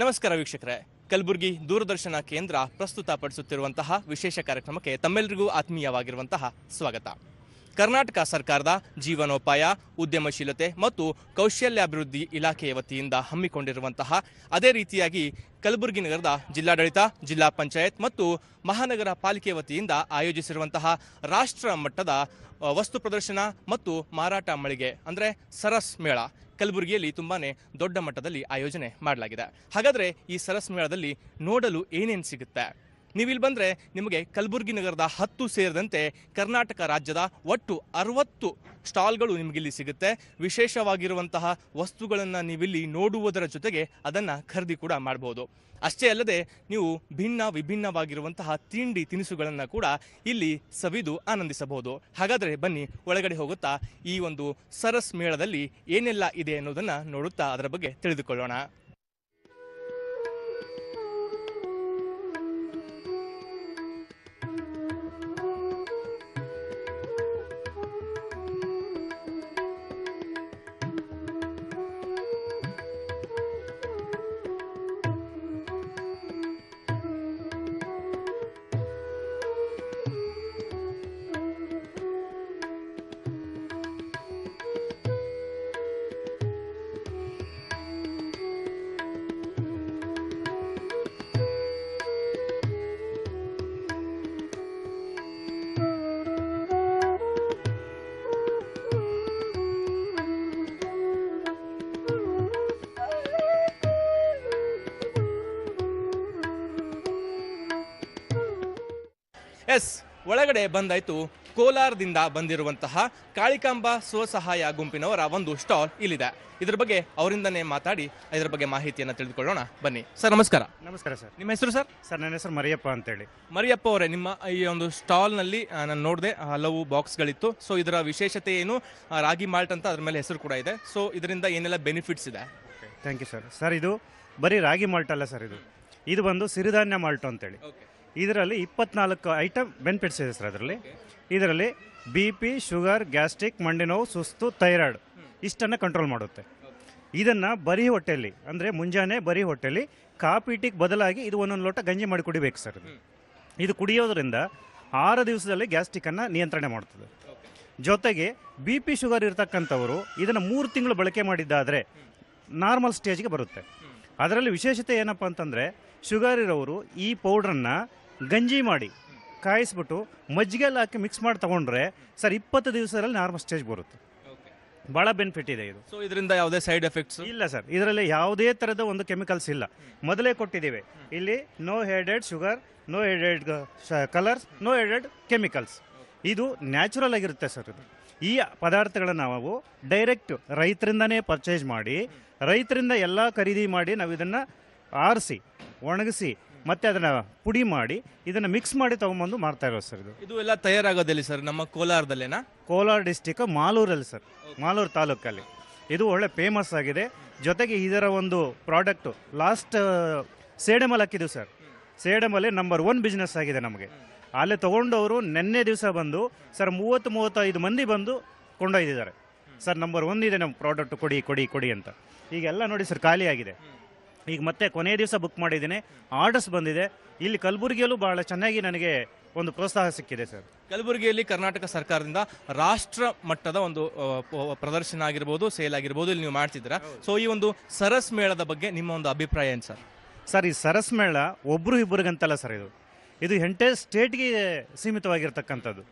ನಮಸ್ಕಾರ ವೀಕ್ಷಕರೇ. ಕಲಬುರಗಿ ದೂರದರ್ಶನ ಕೇಂದ್ರ ಪ್ರಸ್ತುತಪಡಿಸುತ್ತಿರುವಂತಹ ವಿಶೇಷ ಕಾರ್ಯಕ್ರಮಕ್ಕೆ ತಮ್ಮೆಲ್ಲರಿಗೂ ಆತ್ಮೀಯವಾಗಿರುವಂತಹ ಸ್ವಾಗತ. ಕರ್ನಾಟಕ ಸರ್ಕಾರದ ಜೀವನೋಪಾಯ, ಉದ್ಯಮಶೀಲತೆ ಮತ್ತು ಕೌಶಲ್ಯಾಭಿವೃದ್ಧಿ ಇಲಾಖೆಯ ವತಿಯಿಂದ ಹಮ್ಮಿಕೊಂಡಿರುವಂತಹ ಅದೇ ರೀತಿಯಾಗಿ ಕಲಬುರಗಿ ನಗರದ ಜಿಲ್ಲಾಡಳಿತ, ಜಿಲ್ಲಾ ಪಂಚಾಯತ್ ಮತ್ತು ಮಹಾನಗರ ಪಾಲಿಕೆ ವತಿಯಿಂದ ಆಯೋಜಿಸಿರುವಂತಹ ರಾಷ್ಟ್ರ ಮಟ್ಟದ ವಸ್ತು ಪ್ರದರ್ಶನ ಮತ್ತು ಮಾರಾಟ ಮಳಿಗೆ, ಅಂದರೆ ಸರಸ್ ಮೇಳ, ಕಲಬುರಗಿಯಲ್ಲಿ ತುಂಬಾನೇ ದೊಡ್ಡ ಮಟ್ಟದಲ್ಲಿ ಆಯೋಜನೆ ಮಾಡಲಾಗಿದೆ. ಹಾಗಾದರೆ ಈ ಸರಸ್ ಮೇಳದಲ್ಲಿ ನೋಡಲು ಏನೇನು ಸಿಗುತ್ತೆ? ನೀವಿಲ್ಲಿ ಬಂದರೆ ನಿಮಗೆ ಕಲಬುರಗಿ ನಗರದ ಹತ್ತು ಸೇರಿದಂತೆ ಕರ್ನಾಟಕ ರಾಜ್ಯದ ಒಟ್ಟು ಅರವತ್ತು ಸ್ಟಾಲ್ಗಳು ನಿಮಗಿಲ್ಲಿ ಸಿಗುತ್ತೆ. ವಿಶೇಷವಾಗಿರುವಂತಹ ವಸ್ತುಗಳನ್ನು ನೀವಿಲ್ಲಿ ನೋಡುವುದರ ಜೊತೆಗೆ ಅದನ್ನು ಖರೀದಿ ಕೂಡ ಮಾಡಬಹುದು ಅಷ್ಟೇ ಅಲ್ಲದೆ ನೀವು ಭಿನ್ನ ವಿಭಿನ್ನವಾಗಿರುವಂತಹ ತಿಂಡಿ ತಿನಿಸುಗಳನ್ನು ಕೂಡ ಇಲ್ಲಿ ಸವಿದು ಆನಂದಿಸಬಹುದು. ಹಾಗಾದರೆ ಬನ್ನಿ ಒಳಗಡೆ ಹೋಗುತ್ತಾ ಈ ಒಂದು ಸರಸ್ ಮೇಳದಲ್ಲಿ ಏನೆಲ್ಲ ಇದೆ ಅನ್ನೋದನ್ನು ನೋಡುತ್ತಾ ಅದರ ಬಗ್ಗೆ ತಿಳಿದುಕೊಳ್ಳೋಣ. ಎಸ್ ಒಳಗಡೆ ಬಂದಾಯ್ತು. ಕೋಲಾರದಿಂದ ಬಂದಿರುವಂತಹ ಕಾಳಿಕಾಂಬ ಸ್ವಸಹಾಯ ಗುಂಪಿನವರ ಒಂದು ಸ್ಟಾಲ್ ಇಲ್ಲಿದೆ. ಇದ್ರ ಬಗ್ಗೆ ಅವರಿಂದನೇ ಮಾತಾಡಿ ಇದ್ರ ಬಗ್ಗೆ ಮಾಹಿತಿಯನ್ನು ತಿಳಿದುಕೊಳ್ಳೋಣ. ಬನ್ನಿ. ಸರ್ ನಮಸ್ಕಾರ. ನಮಸ್ಕಾರ ಸರ್. ನಿಮ್ಮ ಹೆಸರು ಸರ್? ಸರ್ ನನ್ನ ಹೆಸರು ಮರಿಯಪ್ಪ ಅಂತೇಳಿ. ಮರಿಯಪ್ಪ ಅವರೇ ನಿಮ್ಮ ಈ ಒಂದು ಸ್ಟಾಲ್ನಲ್ಲಿ ನಾನು ನೋಡಿದೆ ಹಲವು ಬಾಕ್ಸ್ಗಳಿತ್ತು. ಸೊ ಇದರ ವಿಶೇಷತೆ ಏನು? ರಾಗಿ ಮಾಲ್ಟ್ ಅಂತ ಅದ್ರ ಮೇಲೆ ಹೆಸರು ಕೂಡ ಇದೆ. ಸೊ ಇದರಿಂದ ಏನೆಲ್ಲ ಬೆನಿಫಿಟ್ಸ್ ಇದೆ? ಥ್ಯಾಂಕ್ ಯು ಸರ್ ಸರ್ ಇದು ಬರೀ ರಾಗಿ ಮಾಲ್ಟ್ ಅಲ್ಲ ಸರ್ ಇದು. ಇದು ಬಂದು ಸಿರಿಧಾನ್ಯ ಮಾಲ್ಟ್ ಅಂತೇಳಿ. ಇದರಲ್ಲಿ ಇಪ್ಪತ್ನಾಲ್ಕು ಐಟಮ್ ಬೆನಿಫಿಟ್ಸ್ ಇದೆ ಸರ್ ಅದರಲ್ಲಿ. ಇದರಲ್ಲಿ ಬಿ ಪಿ ಶುಗರ್ ಗ್ಯಾಸ್ಟ್ರಿಕ್ ಮಂಡಿ ನೋವು, ಸುಸ್ತು ಥೈರಾಯ್ಡ್ ಇಷ್ಟನ್ನು ಕಂಟ್ರೋಲ್ ಮಾಡುತ್ತೆ. ಇದನ್ನು ಬರೀ ಹೊಟ್ಟೆಯಲ್ಲಿ, ಅಂದರೆ ಮುಂಜಾನೆ ಬರೀ ಹೊಟ್ಟೆಯಲ್ಲಿ ಕಾಪಿ ಟೀಗೆ ಬದಲಾಗಿ ಇದು ಒಂದೊಂದು ಲೋಟ ಗಂಜಿ ಮಾಡಿ ಕುಡಿಬೇಕು ಸರ್ ಇದು. ಇದು ಕುಡಿಯೋದ್ರಿಂದ ಆರು ದಿವಸದಲ್ಲಿ ಗ್ಯಾಸ್ಟ್ರಿಕನ್ನು ನಿಯಂತ್ರಣ ಮಾಡ್ತದೆ. ಜೊತೆಗೆ ಬಿ ಪಿ ಶುಗರ್ ಇರತಕ್ಕಂಥವರು ಇದನ್ನು ಮೂರು ತಿಂಗಳು ಬಳಕೆ ಮಾಡಿದ್ದಾದರೆ ನಾರ್ಮಲ್ ಸ್ಟೇಜ್ಗೆ ಬರುತ್ತೆ. ಅದರಲ್ಲಿ ವಿಶೇಷತೆ ಏನಪ್ಪ ಅಂತಂದರೆ ಶುಗರ್ ಇರೋರು ಈ ಪೌಡ್ರನ್ನು ಗಂಜಿ ಮಾಡಿ ಕಾಯಿಸ್ಬಿಟ್ಟು ಮಜ್ಜಿಗೆಲ್ಲ ಹಾಕಿ ಮಿಕ್ಸ್ ಮಾಡಿ ತಗೊಂಡ್ರೆ ಸರ್ ಇಪ್ಪತ್ತು ದಿವಸದಲ್ಲಿ ನಾರ್ಮಲ್ ಸ್ಟೇಜ್ ಬರುತ್ತೆ. ಭಾಳ ಬೆನಿಫಿಟ್ ಇದೆ ಇದು. ಸೊ ಇದರಿಂದ ಯಾವುದೇ ಸೈಡ್ ಎಫೆಕ್ಟ್ಸ್ ಇಲ್ಲ ಸರ್ ಇದರಲ್ಲಿ ಯಾವುದೇ ಥರದ ಒಂದು ಕೆಮಿಕಲ್ಸ್ ಇಲ್ಲ. ಮೊದಲೇ ಕೊಟ್ಟಿದ್ದೀವಿ. ಇಲ್ಲಿ no added sugar no added colours no added chemicals ಇದು ನ್ಯಾಚುರಲ್ ಆಗಿರುತ್ತೆ ಸರ್ ಇದು. ಈ ಪದಾರ್ಥಗಳನ್ನು ನಾವು ಡೈರೆಕ್ಟ್ ರೈತರಿಂದನೇ ಪರ್ಚೇಸ್ ಮಾಡಿ ರೈತರಿಂದ ಎಲ್ಲ ಖರೀದಿ ಮಾಡಿ ನಾವು ಇದನ್ನು ಆರಿಸಿ ಒಣಗಿಸಿ ಮತ್ತೆ ಅದನ್ನು ಪುಡಿ ಮಾಡಿ ಇದನ್ನು ಮಿಕ್ಸ್ ಮಾಡಿ ತೊಗೊಂಬಂದು ಮಾಡ್ತಾ ಇರೋದು ಸರ್ ಇದು. ಇದು ಎಲ್ಲ ತಯಾರಾಗೋದಲ್ಲಿ ಸರ್ ನಮ್ಮ ಕೋಲಾರದಲ್ಲೇನಾ? ಕೋಲಾರ ಡಿಸ್ಟಿಕ್ ಮಾಲೂರಲ್ಲಿ ಸರ್ ಮಾಲೂರು ತಾಲೂಕಲ್ಲಿ. ಇದು ಒಳ್ಳೆ ಫೇಮಸ್ ಆಗಿದೆ. ಜೊತೆಗೆ ಇದರ ಒಂದು ಪ್ರಾಡಕ್ಟು ಲಾಸ್ಟ್ ಸೇಡಮಲ್ ಹಾಕಿದ್ದು ಸರ್. ಸೇಡಮಲ್ಲಿ ನಂಬರ್ ಒನ್ ಬಿಸ್ನೆಸ್ ಆಗಿದೆ ನಮಗೆ. ಅಲ್ಲೇ ತೊಗೊಂಡವರು ನಿನ್ನೆ ದಿವಸ ಬಂದು ಸರ್ ಮೂವತ್ತು ಮೂವತ್ತೈದು ಮಂದಿ ಬಂದು ಕೊಂಡೊಯ್ದಿದ್ದಾರೆ. ಸರ್ ನಂಬರ್ ಒನ್ ಇದೆ ನಮ್ಮ ಪ್ರಾಡಕ್ಟ್ ಕೊಡಿ ಕೊಡಿ ಕೊಡಿ ಅಂತ. ಈಗೆಲ್ಲ ನೋಡಿ ಸರ್ ಖಾಲಿಯಾಗಿದೆ ಆಗಿದೆ. ಈಗ ಮತ್ತೆ ಕೊನೆಯ ದಿವಸ ಬುಕ್ ಮಾಡಿದ್ದೀನಿ. ಆರ್ಡರ್ಸ್ ಬಂದಿದೆ. ಇಲ್ಲಿ ಕಲಬುರಗಿಯಲ್ಲೂ ಬಹಳ ಚೆನ್ನಾಗಿ ನನಗೆ ಒಂದು ಪ್ರೋತ್ಸಾಹ ಸಿಕ್ಕಿದೆ ಸರ್. ಕಲಬುರಗಿಯಲ್ಲಿ ಕರ್ನಾಟಕ ಸರ್ಕಾರದಿಂದ ರಾಷ್ಟ್ರ ಮಟ್ಟದ ಒಂದು ಪ್ರದರ್ಶನ ಆಗಿರ್ಬೋದು ಸೇಲ್ ಆಗಿರ್ಬೋದು ಇಲ್ಲಿ ನೀವು ಮಾಡ್ತಿದ್ದೀರಾ. ಸೊ ಈ ಒಂದು ಸರಸ್ ಮೇಳದ ಬಗ್ಗೆ ನಿಮ್ಮ ಒಂದು ಅಭಿಪ್ರಾಯ ಏನು ಸರ್? ಸರ್ ಈ ಸರಸ್ ಮೇಳ ಒಬ್ರು ಇಬ್ಬರಿಗಂತಲ್ಲ ಸರ್ ಇದು. ಇದು ಎಂಟೇ ಸ್ಟೇಟ್ಗೆ ಸೀಮಿತವಾಗಿರ್ತಕ್ಕಂಥದ್ದು.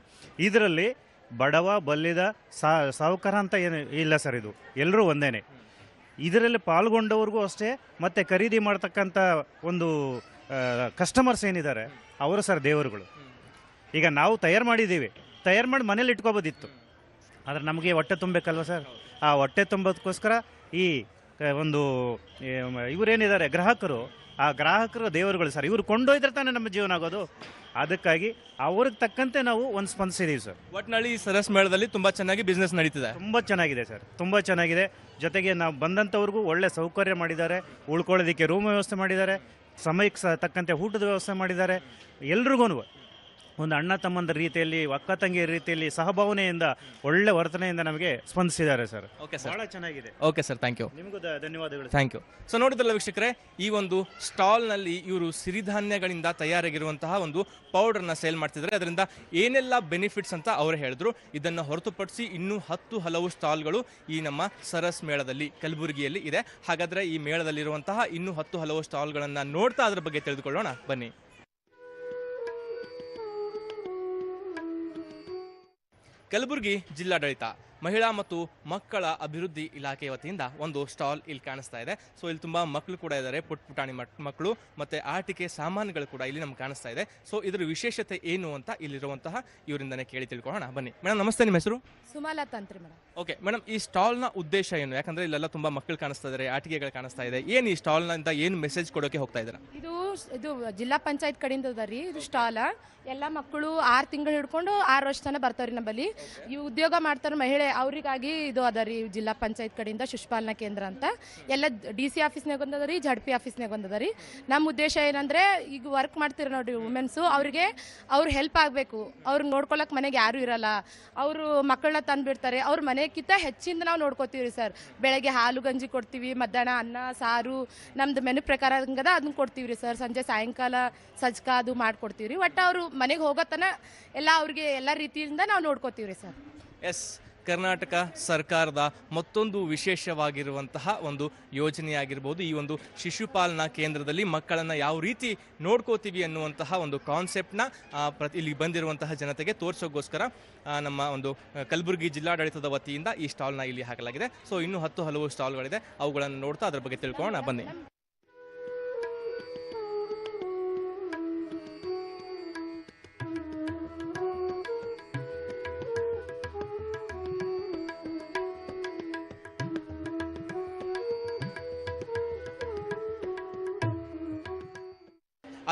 ಇದರಲ್ಲಿ ಬಡವ ಬಲ್ಲಿದ ಸಾ ಸಾಹುಕಾರ ಅಂತ ಏನು ಇಲ್ಲ ಸರ್ ಇದು. ಎಲ್ಲರೂ ಒಂದೇನೆ. ಇದರಲ್ಲಿ ಪಾಲ್ಗೊಂಡವ್ರಿಗೂ ಅಷ್ಟೇ, ಮತ್ತು ಖರೀದಿ ಮಾಡ್ತಕ್ಕಂಥ ಒಂದು ಕಸ್ಟಮರ್ಸ್ ಏನಿದ್ದಾರೆ, ಅವರು ಸರ್ ದೇವರುಗಳು. ಈಗ ನಾವು ತಯಾರು ಮಾಡಿದ್ದೀವಿ. ತಯಾರು ಮಾಡಿ ಮನೇಲಿ ಇಟ್ಕೋಬೋದಿತ್ತು. ಆದರೆ ನಮಗೆ ಹೊಟ್ಟೆ ತುಂಬಬೇಕಲ್ವ ಸರ್? ಆ ಹೊಟ್ಟೆ ತುಂಬೋದಕ್ಕೋಸ್ಕರ ಈ ಒಂದು ಇವರೇನಿದ್ದಾರೆ, ಗ್ರಾಹಕರು ಆ ಗ್ರಾಹಕರು ದೇವರುಗಳು ಸರ್ ಇವರು ಕೊಂಡೊಯ್ದ್ರೆ ತಾನೇ ನಮ್ಮ ಜೀವನ ಆಗೋದು. ಅದಕ್ಕಾಗಿ ಅವ್ರಿಗೆ ತಕ್ಕಂತೆ ನಾವು ಒಂದು ಸ್ಪಂದಿಸಿದೀವಿ ಸರ್. ಒಟ್ನಲ್ಲಿ ಈ ಸರಸ್ ಮೇಳದಲ್ಲಿ ತುಂಬ ಚೆನ್ನಾಗಿ ಬಿಸ್ನೆಸ್ ನಡೀತಿದೆ. ತುಂಬ ಚೆನ್ನಾಗಿದೆ ಸರ್ ತುಂಬ ಚೆನ್ನಾಗಿದೆ. ಜೊತೆಗೆ ನಾವು ಬಂದಂಥವ್ರಿಗೂ ಒಳ್ಳೆ ಸೌಕರ್ಯ ಮಾಡಿದ್ದಾರೆ ಉಳ್ಕೊಳ್ಳೋದಕ್ಕೆ ರೂಮ್ ವ್ಯವಸ್ಥೆ ಮಾಡಿದ್ದಾರೆ ಸಮಯಕ್ಕೆ ಸ ತಕ್ಕಂತೆ ಊಟದ ವ್ಯವಸ್ಥೆ ಮಾಡಿದ್ದಾರೆ. ಎಲ್ರಿಗೂ ಒಂದು ಅಣ್ಣ ತಮ್ಮಂದ ರೀತಿಯಲ್ಲಿ ಅಕ್ಕ ತಂಗಿಯ ರೀತಿಯಲ್ಲಿ ಸಹಭಾವನೆಯಿಂದ ಒಳ್ಳೆ ವರ್ತನೆಯಿಂದ ನಮಗೆ ಸ್ಪಂದಿಸಿದ್ದಾರೆ ಸರ್. ಓಕೆ ಸರ್ ಬಹಳ ಚೆನ್ನಾಗಿದೆ. ಓಕೆ ಸರ್ ಥ್ಯಾಂಕ್ ಯು ನಿಮಗೂ ದ- ಧನ್ಯವಾದಗಳು. ಸರ್. ಥ್ಯಾಂಕ್ ಯು ಸೊ ನೋಡಿದ್ರಲ್ಲ ವೀಕ್ಷಕರೇ ಈ ಒಂದು ಸ್ಟಾಲ್ನಲ್ಲಿ ಇವರು ಸಿರಿಧಾನ್ಯಗಳಿಂದ ತಯಾರಾಗಿರುವಂತಹ ಒಂದು ಪೌಡರ್ನ ಸೇಲ್ ಮಾಡ್ತಿದ್ದಾರೆ. ಅದರಿಂದ ಏನೆಲ್ಲ ಬೆನಿಫಿಟ್ಸ್ ಅಂತ ಅವರು ಹೇಳಿದ್ರು. ಇದನ್ನು ಹೊರತುಪಡಿಸಿ ಇನ್ನೂ ಹತ್ತು ಹಲವು ಸ್ಟಾಲ್ಗಳು ಈ ನಮ್ಮ ಸರಸ್ ಮೇಳದಲ್ಲಿ ಕಲಬುರಗಿಯಲ್ಲಿ ಇದೆ. ಹಾಗಾದ್ರೆ ಈ ಮೇಳದಲ್ಲಿರುವಂತಹ ಇನ್ನೂ ಹತ್ತು ಹಲವು ಸ್ಟಾಲ್ಗಳನ್ನು ನೋಡ್ತಾ ಅದ್ರ ಬಗ್ಗೆ ತಿಳಿದುಕೊಳ್ಳೋಣ. ಬನ್ನಿ. ಕಲಬುರಗಿ ಜಿಲ್ಲಾಡಳಿತ. ಮಹಿಳಾ ಮತ್ತು ಮಕ್ಕಳ ಅಭಿವೃದ್ಧಿ ಇಲಾಖೆ ವತಿಯಿಂದ ಒಂದು ಸ್ಟಾಲ್ ಇಲ್ಲಿ ಕಾಣಿಸ್ತಾ ಇದೆ. ಸೊ ಇಲ್ಲಿ ತುಂಬಾ ಮಕ್ಕಳು ಕೂಡ ಇದ್ದಾರೆ. ಪುಟ್ ಪುಟಾಣಿ ಮಕ್- ಮಕ್ಕಳು ಮತ್ತೆ ಆಟಿಕೆ ಸಾಮಾನುಗಳು ಕೂಡ ಇಲ್ಲಿ ನಮ್ಗೆ ಕಾಣಿಸ್ತಾ ಇದೆ. ಸೊ ಇದ್ರ ವಿಶೇಷತೆ ಏನು ಅಂತ ಇಲ್ಲಿರುವಂತಹ ಇವರಿಂದನೇ ಕೇಳಿ ತಿಳ್ಕೊಳ್ಳೋಣ. ಬನ್ನಿ. ಮೇಡಮ್ ನಮಸ್ತೆ ನಿಮ್ಮ ಹೆಸರು? ಸುಮಲತಾ ಅಂತ್ರಿ ಮೇಡಮ್ ಓಕೆ ಮೇಡಮ್ ಈ ಸ್ಟಾಲ್ನ ಉದ್ದೇಶ ಏನು? ಯಾಕಂದ್ರೆ ಇಲ್ಲೆಲ್ಲ ತುಂಬಾ ಮಕ್ಕಳು ಕಾಣಿಸ್ತಾ ಇದ್ದಾರೆ ಆಟಿಕೆಗಳು ಕಾಣಿಸ್ತಾ ಇದೆ. ಏನು ಈ ಸ್ಟಾಲ್ನಿಂದ ಏನು ಮೆಸೇಜ್ ಕೊಡೋಕೆ ಹೋಗ್ತಾ ಇದ್ದಾರೆ? ಇದು ಇದು ಜಿಲ್ಲಾ ಪಂಚಾಯತ್ ಕಡೆಯಿಂದ ಅದ ರೀ ಇದು ಸ್ಟಾಲ್. ಎಲ್ಲ ಮಕ್ಕಳು ಆರು ತಿಂಗಳು ಹಿಡ್ಕೊಂಡು ಆರು ವರ್ಷ ತನಕ ಬರ್ತಾವ್ರಿ ನಮ್ಮಲ್ಲಿ. ಈ ಉದ್ಯೋಗ ಮಾಡ್ತಾರೆ ಮಹಿಳೆ ಅವರಿಗಾಗಿ ಇದು ಅದ ರೀ, ಜಿಲ್ಲಾ ಪಂಚಾಯತ್ ಕಡೆಯಿಂದ ಶುಷ್ಪಾಲನಾ ಕೇಂದ್ರ ಅಂತ. ಎಲ್ಲ ಡಿ ಸಿ ಆಫೀಸ್ನಾಗ ಒಂದದ ರೀ, ಜಡ್ ಪಿ ಆಫೀಸ್ನಾಗ ಒಂದದ ರೀ. ನಮ್ಮ ಉದ್ದೇಶ ಏನಂದ್ರೆ, ಈಗ ವರ್ಕ್ ಮಾಡ್ತೀರ ನೋಡ್ರಿ ವುಮೆನ್ಸು ಅವ್ರಿಗೆ ಅವ್ರು ಹೆಲ್ಪ್ ಆಗಬೇಕು. ಅವ್ರು ನೋಡ್ಕೊಳಕ್ ಮನೆಗೆ ಯಾರು ಇರಲ್ಲ. ಅವರು ಮಕ್ಕಳನ್ನ ತಂದುಬಿಡ್ತಾರೆ. ಅವ್ರ ಮನೆಗಿಂತ ಹೆಚ್ಚಿಂದ ನಾವು ನೋಡ್ಕೋತೀವಿ ರೀ ಸರ್. ಬೆಳಗ್ಗೆ ಹಾಲು ಗಂಜಿ ಕೊಡ್ತೀವಿ, ಮಧ್ಯಾಹ್ನ ಅನ್ನ, ಸಾರು, ನಮ್ದು ಮೆನು ಪ್ರಕಾರ ಹಂಗದ ಅದನ್ನ ಕೊಡ್ತೀವಿ ರೀ ಸರ್. ಸಂಜೆ ಸಾಯಂಕಾಲ ಸಜ್ಕ ಅದು ಮಾಡ್ಕೊಡ್ತೀವಿ ರೀ ಒಟ್ಟು ಅವರು ಮನೆಗೆ ಹೋಗೋತನ ಎಲ್ಲ ಅವ್ರಿಗೆ ಎಲ್ಲ ರೀತಿಯಿಂದ ನಾವು ನೋಡ್ಕೋತೀವಿ ರೀ ಸರ್. ಎಸ್ ಕರ್ನಾಟಕ ಸರ್ಕಾರದ ಮತ್ತೊಂದು ವಿಶೇಷವಾಗಿರುವಂತಹ ಒಂದು ಯೋಜನೆಯಾಗಿರ್ಬೋದು. ಈ ಒಂದು ಶಿಶುಪಾಲನಾ ಕೇಂದ್ರದಲ್ಲಿ ಮಕ್ಕಳನ್ನು ಯಾವ ರೀತಿ ನೋಡ್ಕೋತೀವಿ ಅನ್ನುವಂತಹ ಒಂದು ಕಾನ್ಸೆಪ್ಟ್ನ ಪ್ರತಿ ಇಲ್ಲಿ ಬಂದಿರುವಂತಹ ಜನತೆಗೆ ತೋರಿಸೋಕ್ಕೋಸ್ಕರ ನಮ್ಮ ಒಂದು ಕಲಬುರಗಿ ಜಿಲ್ಲಾಡಳಿತದ ವತಿಯಿಂದ ಈ ಸ್ಟಾಲ್ನ ಇಲ್ಲಿ ಹಾಕಲಾಗಿದೆ. ಸೊ, ಇನ್ನೂ ಹತ್ತು ಹಲವು ಸ್ಟಾಲ್ಗಳಿದೆ. ಅವುಗಳನ್ನು ನೋಡ್ತಾ ಅದರ ಬಗ್ಗೆ ತಿಳ್ಕೊಳ್ಳೋಣ. ಬನ್ನಿ.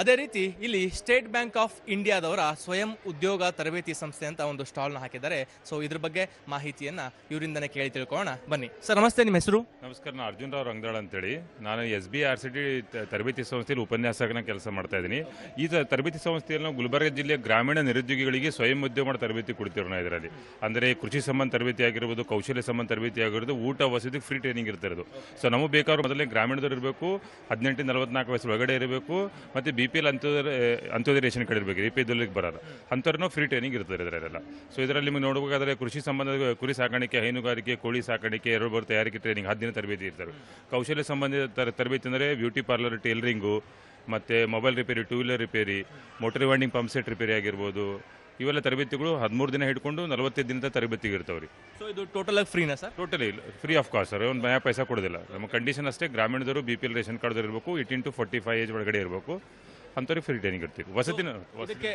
ಅದೇ ರೀತಿ ಇಲ್ಲಿ ಸ್ಟೇಟ್ ಬ್ಯಾಂಕ್ ಆಫ್ ಇಂಡಿಯಾದವರ ಸ್ವಯಂ ಉದ್ಯೋಗ ತರಬೇತಿ ಸಂಸ್ಥೆ ಅಂತ ಒಂದು ಸ್ಟಾಲ್ನ ಹಾಕಿದ್ದಾರೆ. ಸೊ ಇದ್ರ ಬಗ್ಗೆ ಮಾಹಿತಿಯನ್ನ ಇವರಿಂದನೇ ಕೇಳಿ ತಿಳ್ಕೊಳ್ಳೋಣ. ಬನ್ನಿ. ಸರ್, ನಮಸ್ತೆ. ನಿಮ್ಮ ಹೆಸರು? ನಮಸ್ಕಾರ. ನಾನು ಅರ್ಜುನ್ ರಾವ್ ರಂಗದಾಳ್ ಅಂತೇಳಿ. ನಾನು S B R C T ತರಬೇತಿ ಸಂಸ್ಥೆಯಲ್ಲಿ ಉಪನ್ಯಾಸಕನ ಕೆಲಸ ಮಾಡ್ತಾ ಇದ್ದೀನಿ. ಈ ತರಬೇತಿ ಸಂಸ್ಥೆಯಲ್ಲಿ ಗುಲ್ಬರ್ಗ ಜಿಲ್ಲೆಯ ಗ್ರಾಮೀಣ ನಿರುದ್ಯೋಗಿಗಳಿಗೆ ಸ್ವಯಂ ಉದ್ಯೋಗ ತರಬೇತಿ ಕೊಡ್ತೀವಿ ನಾವು ಇದರಲ್ಲಿ. ಅಂದರೆ ಕೃಷಿ ಸಂಬಂಧ ತರಬೇತಿ ಆಗಿರ್ಬೋದು, ಕೌಶಲ್ಯ ಸಂಬಂಧ ತರಬೇತಿ ಆಗಿರೋದು ಊಟ, ವಸತಿ ಫ್ರೀ ಟ್ರೈನಿಂಗ್ ಇರ್ತಿರೋದು ಸೊ ನಮಗೆ ಬೇಕಾದ್ರೂ ಮೊದಲೇ ಗ್ರಾಮೀಣದವ್ರು ಇರಬೇಕು ಹದಿನೆಂಟು ನಲವತ್ನಾಲ್ಕು ವಯಸ್ಸು ಒಳಗಡೆ ಇರಬೇಕು, ಮತ್ತು B P L Antyodaya Antyodaya ration card ಇರಬೇಕು ಎ ಪಿ ಎದಲ್ಲಿಗೆ ಬರೋಲ್ಲ. ಅಂಥವ್ರನ್ನೂ ಫ್ರೀ ಟ್ರೈನಿಂಗ್ ಇರ್ತದೆ ಇದರಲ್ಲೆಲ್ಲ. ಸೊ ಇದರಲ್ಲಿ ನಿಮಗೆ ನೋಡಬೇಕಾದ್ರೆ ಕೃಷಿ ಸಂಬಂಧದ ಕುರಿ ಸಾಕಾಣಿಕೆ ಹೈನುಗಾರಿಕೆ ಕೋಳಿ ಸಾಕಾಣಿಕೆ ಎರಡು ಬರ್ ತಯಾರಿಕೆ ಟ್ರೈನಿಂಗ್ ಹತ್ತು ದಿನ ತರಬೇತಿ ಇರ್ತಾರೆ ಕೌಶಲ್ಯ ಸಂಬಂಧಿತ ತರ- ತರಬೇತಿ ಅಂದರೆ ಬ್ಯೂಟಿ ಪಾರ್ಲರ್ ಟೇಲರಿಂಗು ಮತ್ತು mobile repair two wheeler repair motor winding pump set repair ಆಗಿರ್ಬೋದು. ಇವೆಲ್ಲ ತರಬೇತಿಗಳು ಹದಿಮೂರು ದಿನ ಹಿಡ್ಕೊಂಡು ನಲವತ್ತೈದು ದಿನದ ತರಬೇತಿಗೆ ಇರ್ತಾವೆ ರೀ ಸೊ ಇದು ಟೋಟಲ್ ಆಗಿ ಫ್ರೀನಾ sir? Totally free of cost sir. ಒಂದು ಮಯಾ ಪೈಸಾ ಕೊಡೋದಿಲ್ಲ. ನಮ್ಮ ಕಂಡೀಷನ್ ಅಷ್ಟೇ ಗ್ರಾಮೀಣದವರು B P L ration card ಇರಬೇಕು eighteen to forty five age ಒಳಗಡೆ ಇರಬೇಕು. ಅಂಥವ್ರಿಗೆ ಫ್ರೀ ಟ್ರೈನಿಂಗ್ ಇರ್ತೀವಿ ವಸತಿನ ವಸತಿ ಇದಕ್ಕೆ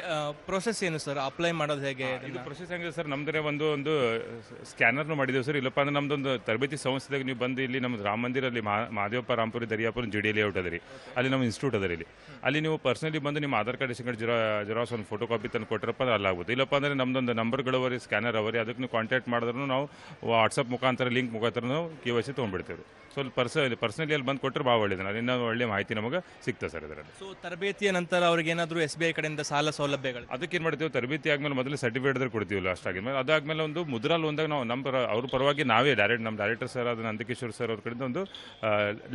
ಪ್ರೊಸೆಸ್ ಏನು ಸರ್ ಅಪ್ಲೈ ಮಾಡೋದು ಹೇಗೆ ಇದು ಪ್ರೊಸೆಸ್ ಹೆಂಗಿದೆ ಸರ್ ನಮ್ದೇ ಒಂದು ಒಂದು ಸ್ಕ್ಯಾನರ್ನು ಮಾಡಿದ್ದೇವೆ ಸರ್ ಇಲ್ಲಪ್ಪ ಅಂದ್ರೆ ನಮ್ದೊಂದು ತರಬೇತಿ ಸಂಸ್ಥೆದಾಗ ನೀವು ಬಂದು ಇಲ್ಲಿ ನಮ್ಮ ರಾಮ ಮಂದಿರಲ್ಲಿ ಮಹಾ- Mahadevappa Ramapuri Dariyapura G D layout ಅದ ರೀ ಅಲ್ಲಿ ನಮ್ಮ ಇನ್ಸ್ಟಿಟ್ಯೂಟ್ ಅದರಿ ಇಲ್ಲಿ. ಅಲ್ಲಿ ನೀವು ಪರ್ಸನಲಿ ಬಂದು ನಿಮ್ಮ ಆಧಾರ್ ಕಾರ್ಡ್ ಸಿಂಗ್ ಜೆರಾ ಜೆರಾಕ್ಸ್ ಒಂದು ಫೋಟೋ ಕಾಪಿ ತಂದು ಕೊಟ್ಟರಪ್ಪ ಅಂದ್ರೆ ಅಲ್ಲಾಗುತ್ತೆ ಇಲ್ಲಪ್ಪ ಅಂದ್ರೆ ನಮ್ದೊಂದು ನಂಬರ್ಗಳು ಅವರಿ ಸ್ಕ್ಯಾನರ್ ಅವರಿ ಅದಕ್ಕೆ ನೀವು ಕಾಂಟ್ಯಾಕ್ಟ್ ಮಾಡಿದ್ರು ನಾವು ವಾಟ್ಸಪ್ ಮುಖಾಂತರ ಲಿಂಕ್ ಮುಖಾಂತರ ನಾವು ಕೆ ವೈ ಸಿ ತೊಗೊಂಡ್ಬಿಡ್ತೇವೆ. ಸೊ ಅಲ್ಲಿ ಪರ್ಸ ಪರ್ಸನಲಿ ಅಲ್ಲಿ ಬಂದು ಕೊಟ್ಟರೆ ಭಾಳ ಒಳ್ಳೇದು. ಅದರಿಂದ ಒಳ್ಳೆ ಮಾಹಿತಿ ನಮಗೆ ಸಿಗ್ತದೆ ಸರ್ ಇದರಲ್ಲಿ. ಸೊ ತರಬೇತಿಯ ನಂತರ ಅವ್ರಿಗೆ ಏನಾದರೂ ಎಸ್ ಬಿ ಐ ಕಡೆಯಿಂದ ಸಾಲ ಸೌಲಭ್ಯಗಳು? ಅದಕ್ಕೆ ಏನು ಮಾಡ್ತೀವಿ ತರಬೇತಿ ಆದ್ಮೇಲೆ ಮೊದಲು ಸರ್ಟಿಫಿಕೇಟ್ ಅದ್ರ ಕೊಡ್ತೀವಿ ಲಾಸ್ಟ್ ಆಗಿದ್ಮೇಲೆ ಅದಾದ್ಮೇಲೆ ಒಂದು ಮುದ್ರಾ ಲೋನ್ದಾಗ ನಾವು ನಮ್ಮ ಅವ್ರ ಪರವಾಗಿ ನಾವೇ ಡೈರೆಕ್ಟ್ ನಮ್ಮ ಡೈರೆಕ್ಟರ್ ಸರ್ ಅದು ನಂದಕಿಶೋರ್ ಸರ್ ಅವ್ರ ಕಡೆಯಿಂದ ಒಂದು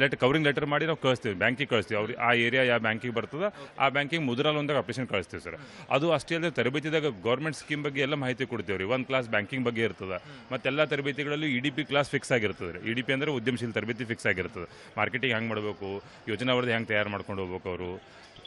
ಲೆಟ್ ಕವರಿಂಗ್ ಲೆಟರ್ ಮಾಡಿ ನಾವು ಕಳಿಸ್ತೀವಿ ಬ್ಯಾಂಕಿಗೆ ಕಳಿಸ್ತೀವಿ. ಅವ್ರು ಆ ಏರಿಯಾ ಯಾವ ಬ್ಯಾಂಕಿಗೆ ಬರ್ತದೆ ಆ ಬ್ಯಾಂಕಿಗೆ ಮುದ್ರಾ ಲೋನ್ದಾಗ ಅಪ್ಲಿಕೇಶನ್ ಕಳಿಸ್ತೀವಿ ಸರ್. ಅದು ಅಷ್ಟೇ ಅಲ್ಲದೆ ತರಬೇತಿದಾಗ ಗೌರ್ಮೆಂಟ್ ಸ್ಕೀಮ್ ಬಗ್ಗೆ ಎಲ್ಲ ಮಾಹಿತಿ ಕೊಡ್ತೀವಿ ರೀ ಒಂದು ಕ್ಲಾಸ್ ಬ್ಯಾಂಕಿಂಗ್ ಬಗ್ಗೆ ಇರ್ತದೆ. ಮತ್ತೆಲ್ಲ ತರಬೇತಿಗಳಲ್ಲೂ E D P class fix ಆಗಿರ್ತದೆ ಇ ಡಿ ಪಿ ಅಂದರೆ ಉದ್ಯಮಶೀಲ ತರಬೇತಿ. ಫಿಕ್ಸ್ ಆಗಿರ್ತದೆ ಮಾರ್ಕೆಟಿಂಗ್ ಹೆಂಗೆ ಮಾಡಬೇಕು? ಯೋಜನಾ ವರದಿ ಹೆಂಗೆ ತಯಾರು ಮಾಡ್ಕೊಂಡು ಹೋಗ್ಬೇಕು ಅವರು?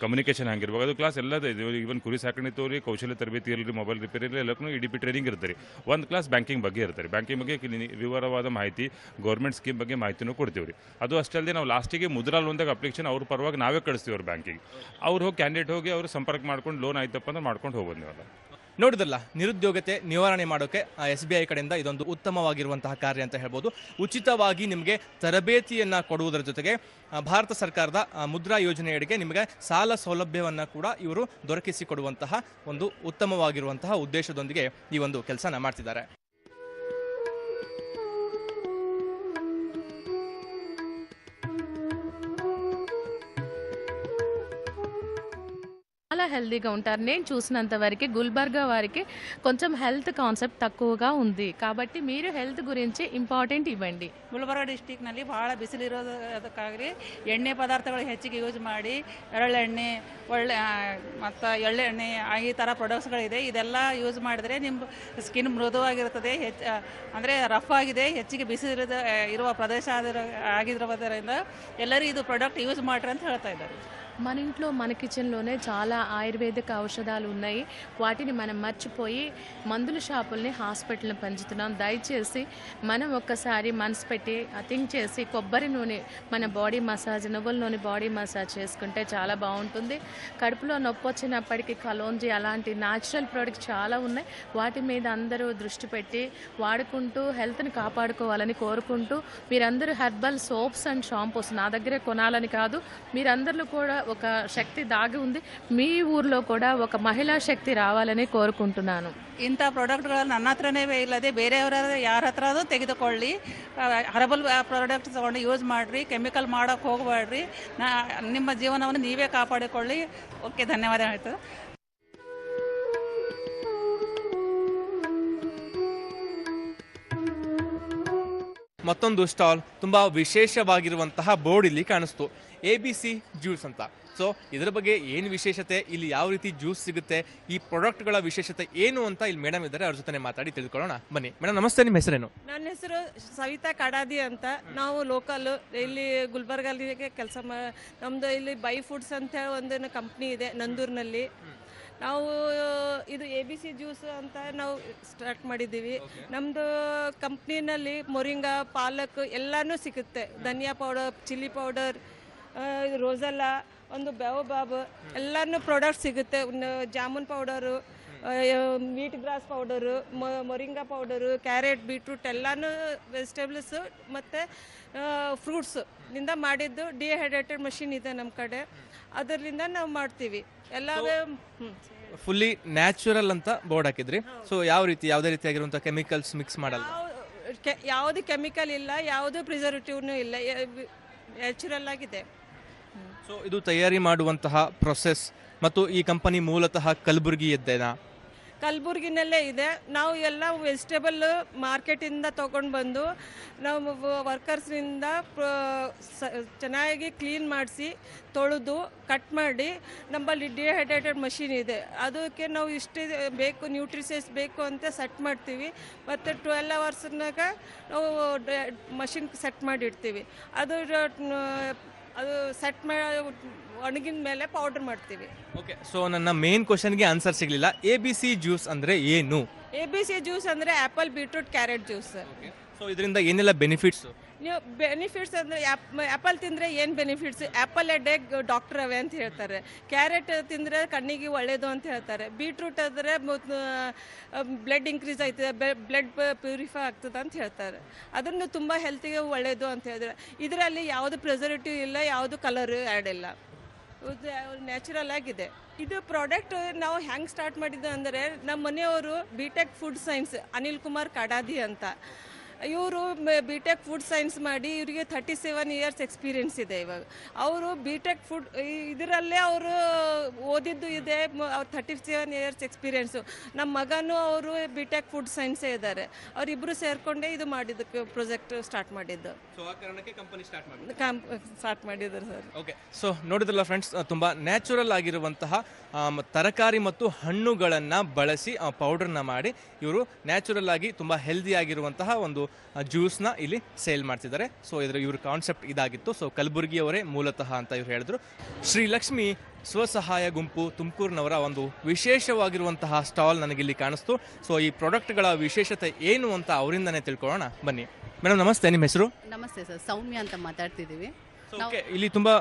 ಕಮ್ಯುನಿಕೇಷನ್ ಹಂಗಿರ್ಬೇಕು ಅದು ಕ್ಲಾಸ್ ಎಲ್ಲ ಈವನ್ ಕುರಿ ಸಾಕಣೆ ತೋರಿ, ಕೌಶಲ್ಯ ತರಬೇತಿ ಇರಲಿ ಮೊಬೈಲ್ ರಿಪೇರಿ ಇರಲಿ ಎಲ್ಲಕ್ಕೂ ಇ ಡಿ ಪಿ ಟ್ರೈನಿಂಗ್ ಇರ್ತಾರೆ ಒಂದು ಕ್ಲಾಸ್ ಬ್ಯಾಂಕಿಂಗ್ ಬಗ್ಗೆ ಇರ್ತಾರೆ ಬ್ಯಾಂಕಿಂಗ್ ಬಗ್ಗೆ ವಿವರವಾದ ಮಾಹಿತಿ ಗೌರ್ಮೆಂಟ್ ಸ್ಕೀಮ್ ಬಗ್ಗೆ ಮಾಹಿತಿನೂ ಕೊಡ್ತೀವಿ ರೀ. ಅದು ಅಷ್ಟೇ ಅಲ್ಲದೆ ನಾವು ಲಾಸ್ಟಿಗೆ ಮುದ್ರಾ ಲೋನ್ದಾಗ ಅಪ್ಲಿಕೇಶನ್ ಅವ್ರ ಪರವಾಗಿ ನಾವೇ ಕಳಿಸ್ತೀವಿ ಅವ್ರ ಬ್ಯಾಂಕಿಗೆ ಅವ್ರು ಹೋಗಿ ಕ್ಯಾಂಡಿಡೇಟ್ ಹೋಗಿ ಅವರು ಸಂಪರ್ಕ ಮಾಡ್ಕೊಂಡು ಲೋನ್ ಆಯ್ತಪ್ಪ ಅಂದ್ರೆ ಮಾಡ್ಕೊಂಡು ಹೋಗೋದು ನೀವೆಲ್ಲ. ನೋಡಿದ್ರಲ್ಲ, ನಿರುದ್ಯೋಗತೆ ನಿವಾರಣೆ ಮಾಡೋಕೆ ಎಸ್ ಬಿ ಐ ಕಡೆಯಿಂದ ಇದೊಂದು ಉತ್ತಮವಾಗಿರುವಂತಹ ಕಾರ್ಯ ಅಂತ ಹೇಳ್ಬೋದು. ಉಚಿತವಾಗಿ ನಿಮಗೆ ತರಬೇತಿಯನ್ನು ಕೊಡುವುದರ ಜೊತೆಗೆ ಭಾರತ ಸರ್ಕಾರದ ಮುದ್ರಾ ಯೋಜನೆಯಡಿಗೆ ನಿಮಗೆ ಸಾಲ ಸೌಲಭ್ಯವನ್ನು ಕೂಡ ಇವರು ದೊರಕಿಸಿಕೊಡುವಂತಹ ಒಂದು ಉತ್ತಮವಾಗಿರುವಂತಹ ಉದ್ದೇಶದೊಂದಿಗೆ ಈ ಒಂದು ಕೆಲಸನ ಮಾಡ್ತಿದ್ದಾರೆ. చాలా హెల్తీగా ఉంటారు. నేను చూసినంత వరకు, గుల్బర్గా వారికి కొంచెం హెల్త్ కాన్సెప్ట్ తక్కువగా ఉంది. కాబట్టి మీరు హెల్త్ గురించి ಇಂಪಾರ್ಟೆಂಟ್ ಇವಂಡಿ ಗುಲ್ಬರ್ಗ ಡಿಸ್ಟಿಕ್ನಲ್ಲಿ ಭಾಳ ಬಿಸಿಲಿರೋದಕ್ಕಾಗಿ ಎಣ್ಣೆ ಪದಾರ್ಥಗಳು ಹೆಚ್ಚಿಗೆ ಯೂಸ್ ಮಾಡಿ, ಎಳ್ಳೆಣ್ಣೆ, ಒಳ್ಳೆ ಮತ್ತು ಎಳ್ಳೆಣ್ಣೆ ಈ ಥರ ಪ್ರೊಡಕ್ಟ್ಸ್ಗಳಿದೆ ಇದೆಲ್ಲ ಯೂಸ್ ಮಾಡಿದರೆ ನಿಮ್ಮ ಸ್ಕಿನ್ ಮೃದುವಾಗಿರುತ್ತದೆ. ಹೆಚ್ಚು ಅಂದರೆ ರಫ್ ಆಗಿದೆ. ಹೆಚ್ಚಿಗೆ ಬಿಸಿಲಿರೋದು ಇರುವ ಪ್ರದೇಶ ಆಗಿರೋ ಆಗಿರೋದರಿಂದ ಎಲ್ಲರೂ ಇದು ಪ್ರಾಡಕ್ಟ್ ಯೂಸ್ ಮಾಡ್ರಿ ಅಂತ ಹೇಳ್ತಾ ಇದ್ದಾರೆ. మన ఇంట్లో మన కిచెన్లోనే చాలా ఆయుర్వేదిక ఔషధాలు ఉన్నాయి. వాటిని మనం మర్చిపోయి మందుల షాపుల్ని హాస్పిటల్ని పెంచుతున్నాం. దయచేసి మనం ఒక్కసారి మనసు పెట్టి థింక్ చేసి కొబ్బరి నూనె మన బాడీ మసాజ్ నువ్వుల నూనె బాడీ మసాజ్ చేసుకుంటే చాలా బాగుంటుంది. కడుపులో నొప్పి వచ్చినప్పటికీ కలోంజి అలాంటి న్యాచురల్ ప్రోడక్ట్స్ చాలా ఉన్నాయి. వాటి మీద అందరూ దృష్టి పెట్టి వాడుకుంటూ హెల్త్ని కాపాడుకోవాలని కోరుకుంటూ మీరందరూ హెర్బల్ సోప్స్ అండ్ షాంపూస్ నా దగ్గరే కొనాలని కాదు మీరందరూ కూడా ఒక శక్తి దాగి ఉంది మీ ఊర్లో కూడా ఒక మహిళా శక్తి రావాలని కోరుకుంటున్నాను ಇಂಥ ಪ್ರಾಡಕ್ಟ್ಗಳು ನನ್ನ ಹತ್ರನೇ ಇಲ್ಲದೆ ಬೇರೆಯವರ ಯಾರ ಹತ್ರ ತೆಗೆದುಕೊಳ್ಳಿ ಹರ್ಬಲ್ ಪ್ರಾಡಕ್ಟ್ ತಗೊಂಡು ಯೂಸ್ ಮಾಡಿರಿ ಕೆಮಿಕಲ್ ಮಾಡೋಕ್ಕೆ ಹೋಗಬೇಡ್ರಿ ನಾ ನಿಮ್ಮ ಜೀವನವನ್ನು ನೀವೇ ಕಾಪಾಡಿಕೊಳ್ಳಿ ಓಕೆ ಧನ್ಯವಾದ ಹೇಳ್ತದೆ ಮತ್ತೊಂದು ಸ್ಟಾಲ್ ತುಂಬಾ ವಿಶೇಷವಾಗಿರುವಂತಹ ಬೋರ್ಡ್ ಇಲ್ಲಿ ಕಾಣಿಸ್ತು ಎ ಬಿ ಸಿ ಜ್ಯೂಸ್ ಅಂತ. ಸೊ ಇದರ ಬಗ್ಗೆ ಏನು ವಿಶೇಷತೆ ಇಲ್ಲಿ ಯಾವ ರೀತಿ ಜ್ಯೂಸ್ ಸಿಗುತ್ತೆ ಈ ಪ್ರಾಡಕ್ಟ್ಗಳ ವಿಶೇಷತೆ ಏನು ಅಂತ ಇಲ್ಲಿ ಮೇಡಮ್ ಇದ್ದಾರೆ ಅವ್ರ ಜೊತೆ ಮಾತಾಡಿ ತಿಳ್ಕೊಳ್ಳೋಣ. ಬನ್ನಿ. ಮೇಡಮ್ ನಮಸ್ತೆ ನಿಮ್ಮ ಹೆಸರೇನು? ನನ್ನ ಹೆಸರು ಸವಿತಾ ಕಡಾದಿ ಅಂತ. ನಾವು ಲೋಕಲ್ ಇಲ್ಲಿ ಗುಲ್ಬರ್ಗಲ್ಲಿಗೆ ಕೆಲಸ ಮಾ ನಮ್ಮದು ಇಲ್ಲಿ ಬೈ ಫುಡ್ಸ್ ಅಂತ ಹೇಳಿ ಒಂದು ಕಂಪ್ನಿ ಇದೆ ನಂದೂರಿನಲ್ಲಿ. ನಾವು ಇದು ಎ ಬಿ ಸಿ ಜ್ಯೂಸ್ ಅಂತ ನಾವು ಸ್ಟಾರ್ಟ್ ಮಾಡಿದ್ದೀವಿ. ನಮ್ಮದು ಕಂಪ್ನಿನಲ್ಲಿ ಮೊರಿಂಗಾ ಪಾಲಕ್ ಎಲ್ಲನೂ ಸಿಗುತ್ತೆ. ಧನಿಯಾ ಪೌಡರ್ ಚಿಲ್ಲಿ ಪೌಡರ್ ರೋಸಲ್ಲ ಒಂದು ಬಾಬ್ ಎಲ್ಲನೂ ಪ್ರಾಡಕ್ಟ್ ಸಿಗುತ್ತೆ. Jamun powder wheat grass powder moringa powder carrot beetroot ಎಲ್ಲನೂ ವೆಜಿಟೇಬಲ್ಸು ಮತ್ತು ಫ್ರೂಟ್ಸ್ನಿಂದ ಮಾಡಿದ್ದು ಡಿಹೈಡ್ರೇಟೆಡ್ ಮಷಿನ್ ಇದೆ ನಮ್ಮ ಕಡೆ. ಅದರಿಂದ ನಾವು ಮಾಡ್ತೀವಿ. ಎಲ್ಲವೇ ಫುಲ್ಲಿ ನ್ಯಾಚುರಲ್ ಅಂತ ಬೋರ್ಡ್ ಹಾಕಿದ್ರಿ. ಸೊ ಯಾವ ರೀತಿ ಯಾವುದೇ ರೀತಿಯಾಗಿರುವಂಥ ಕೆಮಿಕಲ್ಸ್ ಮಿಕ್ಸ್ ಮಾಡಲ್ಲ? ಯಾವುದು ಕೆಮಿಕಲ್ ಇಲ್ಲ ಯಾವುದು ಪ್ರಿಸರ್ವೇಟಿವ್ನು ಇಲ್ಲ. ನ್ಯಾಚುರಲ್ ಆಗಿದೆ. ಸೊ ಇದು ತಯಾರಿ ಮಾಡುವಂತಹ ಪ್ರೊಸೆಸ್ ಮತ್ತು ಈ ಕಂಪನಿ ಮೂಲತಃ ಕಲಬುರಗಿಯದ್ದೇನಾ ಕಲಬುರ್ಗಿನಲ್ಲೇ ಇದೆ. ನಾವು ಎಲ್ಲ ವೆಜಿಟೇಬಲ್ ಮಾರ್ಕೆಟಿಂದ ತೊಗೊಂಡು ಬಂದು ನಾವು ವರ್ಕರ್ಸ್ನಿಂದ ಚೆನ್ನಾಗಿ ಕ್ಲೀನ್ ಮಾಡಿಸಿ ತೊಳೆದು ಕಟ್ ಮಾಡಿ ನಮ್ಮಲ್ಲಿ ಡಿಹೈಡ್ರೇಟೆಡ್ ಮಷಿನ್ ಇದೆ. ಅದಕ್ಕೆ ನಾವು ಇಷ್ಟು ಬೇಕು ನ್ಯೂಟ್ರಿಸೈಸ್ ಬೇಕು ಅಂತ ಸೆಟ್ ಮಾಡ್ತೀವಿ. ಮತ್ತು ಟ್ವೆಲ್ ಅವರ್ಸ್ನಾಗ ನಾವು ಮಷಿನ್ ಸೆಟ್ ಮಾಡಿಡ್ತೀವಿ. ಅದು ಅದು ಸೆಟ್ ಮಾಡಿ ಒಣಗಿದ ಮೇಲೆ ಪೌಡರ್ ಮಾಡ್ತೀವಿ. ಓಕೆ ಸೊ ನನ್ನ ಮೇನ್ ಕ್ವಶನ್ಗೆ ಆನ್ಸರ್ ಸಿಗಲಿಲ್ಲ. ಎ ಬಿ ಸಿ ಜ್ಯೂಸ್ ಅಂದರೆ ಏನು? ಎ ಬಿ ಸಿ ಜ್ಯೂಸ್ ಅಂದರೆ apple beetroot carrot juice so ಇದರಿಂದ ಏನೆಲ್ಲ ಬೆನಿಫಿಟ್ಸ್ ನೀವು ಬೆನಿಫಿಟ್ಸ್ ಅಂದರೆ ಆ್ಯಪಲ್ ತಿಂದರೆ ಏನು benefits apple a day doctor away ಅಂತ ಹೇಳ್ತಾರೆ. ಕ್ಯಾರೆಟ್ ತಿಂದರೆ ಕಣ್ಣಿಗೆ ಒಳ್ಳೆಯದು ಅಂತ ಹೇಳ್ತಾರೆ. ಬೀಟ್ರೂಟ್ ಆದರೆ ಬ್ಲಡ್ ಇನ್ಕ್ರೀಸ್ ಆಯ್ತದೆ ಬ್ಲಡ್ ಪ್ಯೂರಿಫೈ ಆಗ್ತದೆ ಅಂತ ಹೇಳ್ತಾರೆ. ಅದನ್ನು ತುಂಬ ಹೆಲ್ತಿಗೆ ಒಳ್ಳೆಯದು ಅಂತ ಹೇಳಿದ್ರೆ, ಇದರಲ್ಲಿ ಯಾವುದು ಪ್ರಿಸರ್ವೇಟಿವ್ ಇಲ್ಲ, ಯಾವುದು ಕಲರ್ ಆ್ಯಡ್ ಇಲ್ಲ. ನ್ಯಾಚುರಲ್ ಆಗಿದೆ. ಇದು ಪ್ರಾಡಕ್ಟ್ ನಾವು ಹೆಂಗೆ ಸ್ಟಾರ್ಟ್ ಮಾಡಿದ್ದು ಅಂದರೆ ನಮ್ಮ ಮನೆಯವರು B tech food science Anil Kumar Kadadi ಅಂತ. ಇವರು ಬಿ ಟೆಕ್ ಫುಡ್ ಸೈನ್ಸ್ ಮಾಡಿ ಇವರಿಗೆ ಥರ್ಟಿ ಸೆವೆನ್ ಇಯರ್ಸ್ ಎಕ್ಸ್ಪೀರಿಯನ್ಸ್ ಇದೆ ಇವಾಗ. ಅವರು ಬಿ ಟೆಕ್ ಫುಡ್ ಇದರಲ್ಲೇ ಅವರು ಓದಿದ್ದು ಇದೆ ಅವ್ರು ಥರ್ಟಿ ಸೆವೆನ್ ಇಯರ್ಸ್ ಎಕ್ಸ್ಪೀರಿಯನ್ಸು ನಮ್ಮ ಮಗನೂ ಅವರು ಬಿ ಟೆಕ್ ಫುಡ್ ಸೈನ್ಸೇ ಇದ್ದಾರೆ ಅವರಿಬ್ಬರು ಸೇರಿಕೊಂಡೇ ಇದು ಮಾಡಿದ್ದಕ್ಕೆ ಪ್ರಾಜೆಕ್ಟ್ ಸ್ಟಾರ್ಟ್ ಮಾಡಿದ್ದು. ಸ್ಟಾರ್ಟ್ ಮಾಡಿದ್ರು ಸ್ಟಾರ್ಟ್ ಮಾಡಿದ್ದಾರೆ ಸರ್. ಓಕೆ ಸೊ ನೋಡಿದ್ರಲ್ಲ ಫ್ರೆಂಡ್ಸ್ ತುಂಬ ನ್ಯಾಚುರಲ್ ಆಗಿರುವಂತಹ ತರಕಾರಿ ಮತ್ತು ಹಣ್ಣುಗಳನ್ನು ಬಳಸಿ ಪೌಡರ್ನ ಮಾಡಿ ಇವರು ನ್ಯಾಚುರಲ್ ಆಗಿ ತುಂಬ ಹೆಲ್ದಿ ಆಗಿರುವಂತಹ ಒಂದು ಜ್ಯೂಸ್ನ ಇಲ್ಲಿ ಸೇಲ್ ಮಾಡ್ತಿದ್ದಾರೆ. ಸೊ ಇದರ ಇವ್ರ ಕಾನ್ಸೆಪ್ಟ್ ಇದಾಗಿತ್ತು. ಸೊ ಕಲಬುರಗಿಯವರೇ ಮೂಲತಃ ಅಂತ ಇವ್ರು ಹೇಳಿದ್ರು. ಶ್ರೀಲಕ್ಷ್ಮಿ ಸ್ವಸಹಾಯ ಗುಂಪು ತುಮಕೂರಿನವರ ಒಂದು ವಿಶೇಷವಾಗಿರುವಂತಹ ಸ್ಟಾಲ್ ನನಗಿಲ್ಲಿ ಕಾಣಿಸ್ತು. ಸೊ ಈ ಪ್ರಾಡಕ್ಟ್ಗಳ ವಿಶೇಷತೆ ಏನು ಅಂತ ಅವರಿಂದನೇ ತಿಳ್ಕೊಳ್ಳೋಣ. ಬನ್ನಿ. ಮೇಡಮ್ ನಮಸ್ತೆ. ನಿಮ್ಮ ಹೆಸರು? ನಮಸ್ತೆ ಸರ್. ಸೌಮ್ಯ ಅಂತ ಮಾತಾಡ್ತಿದ್ದೀವಿ. ಓಕೆ ಇಲ್ಲಿ ತುಂಬಾ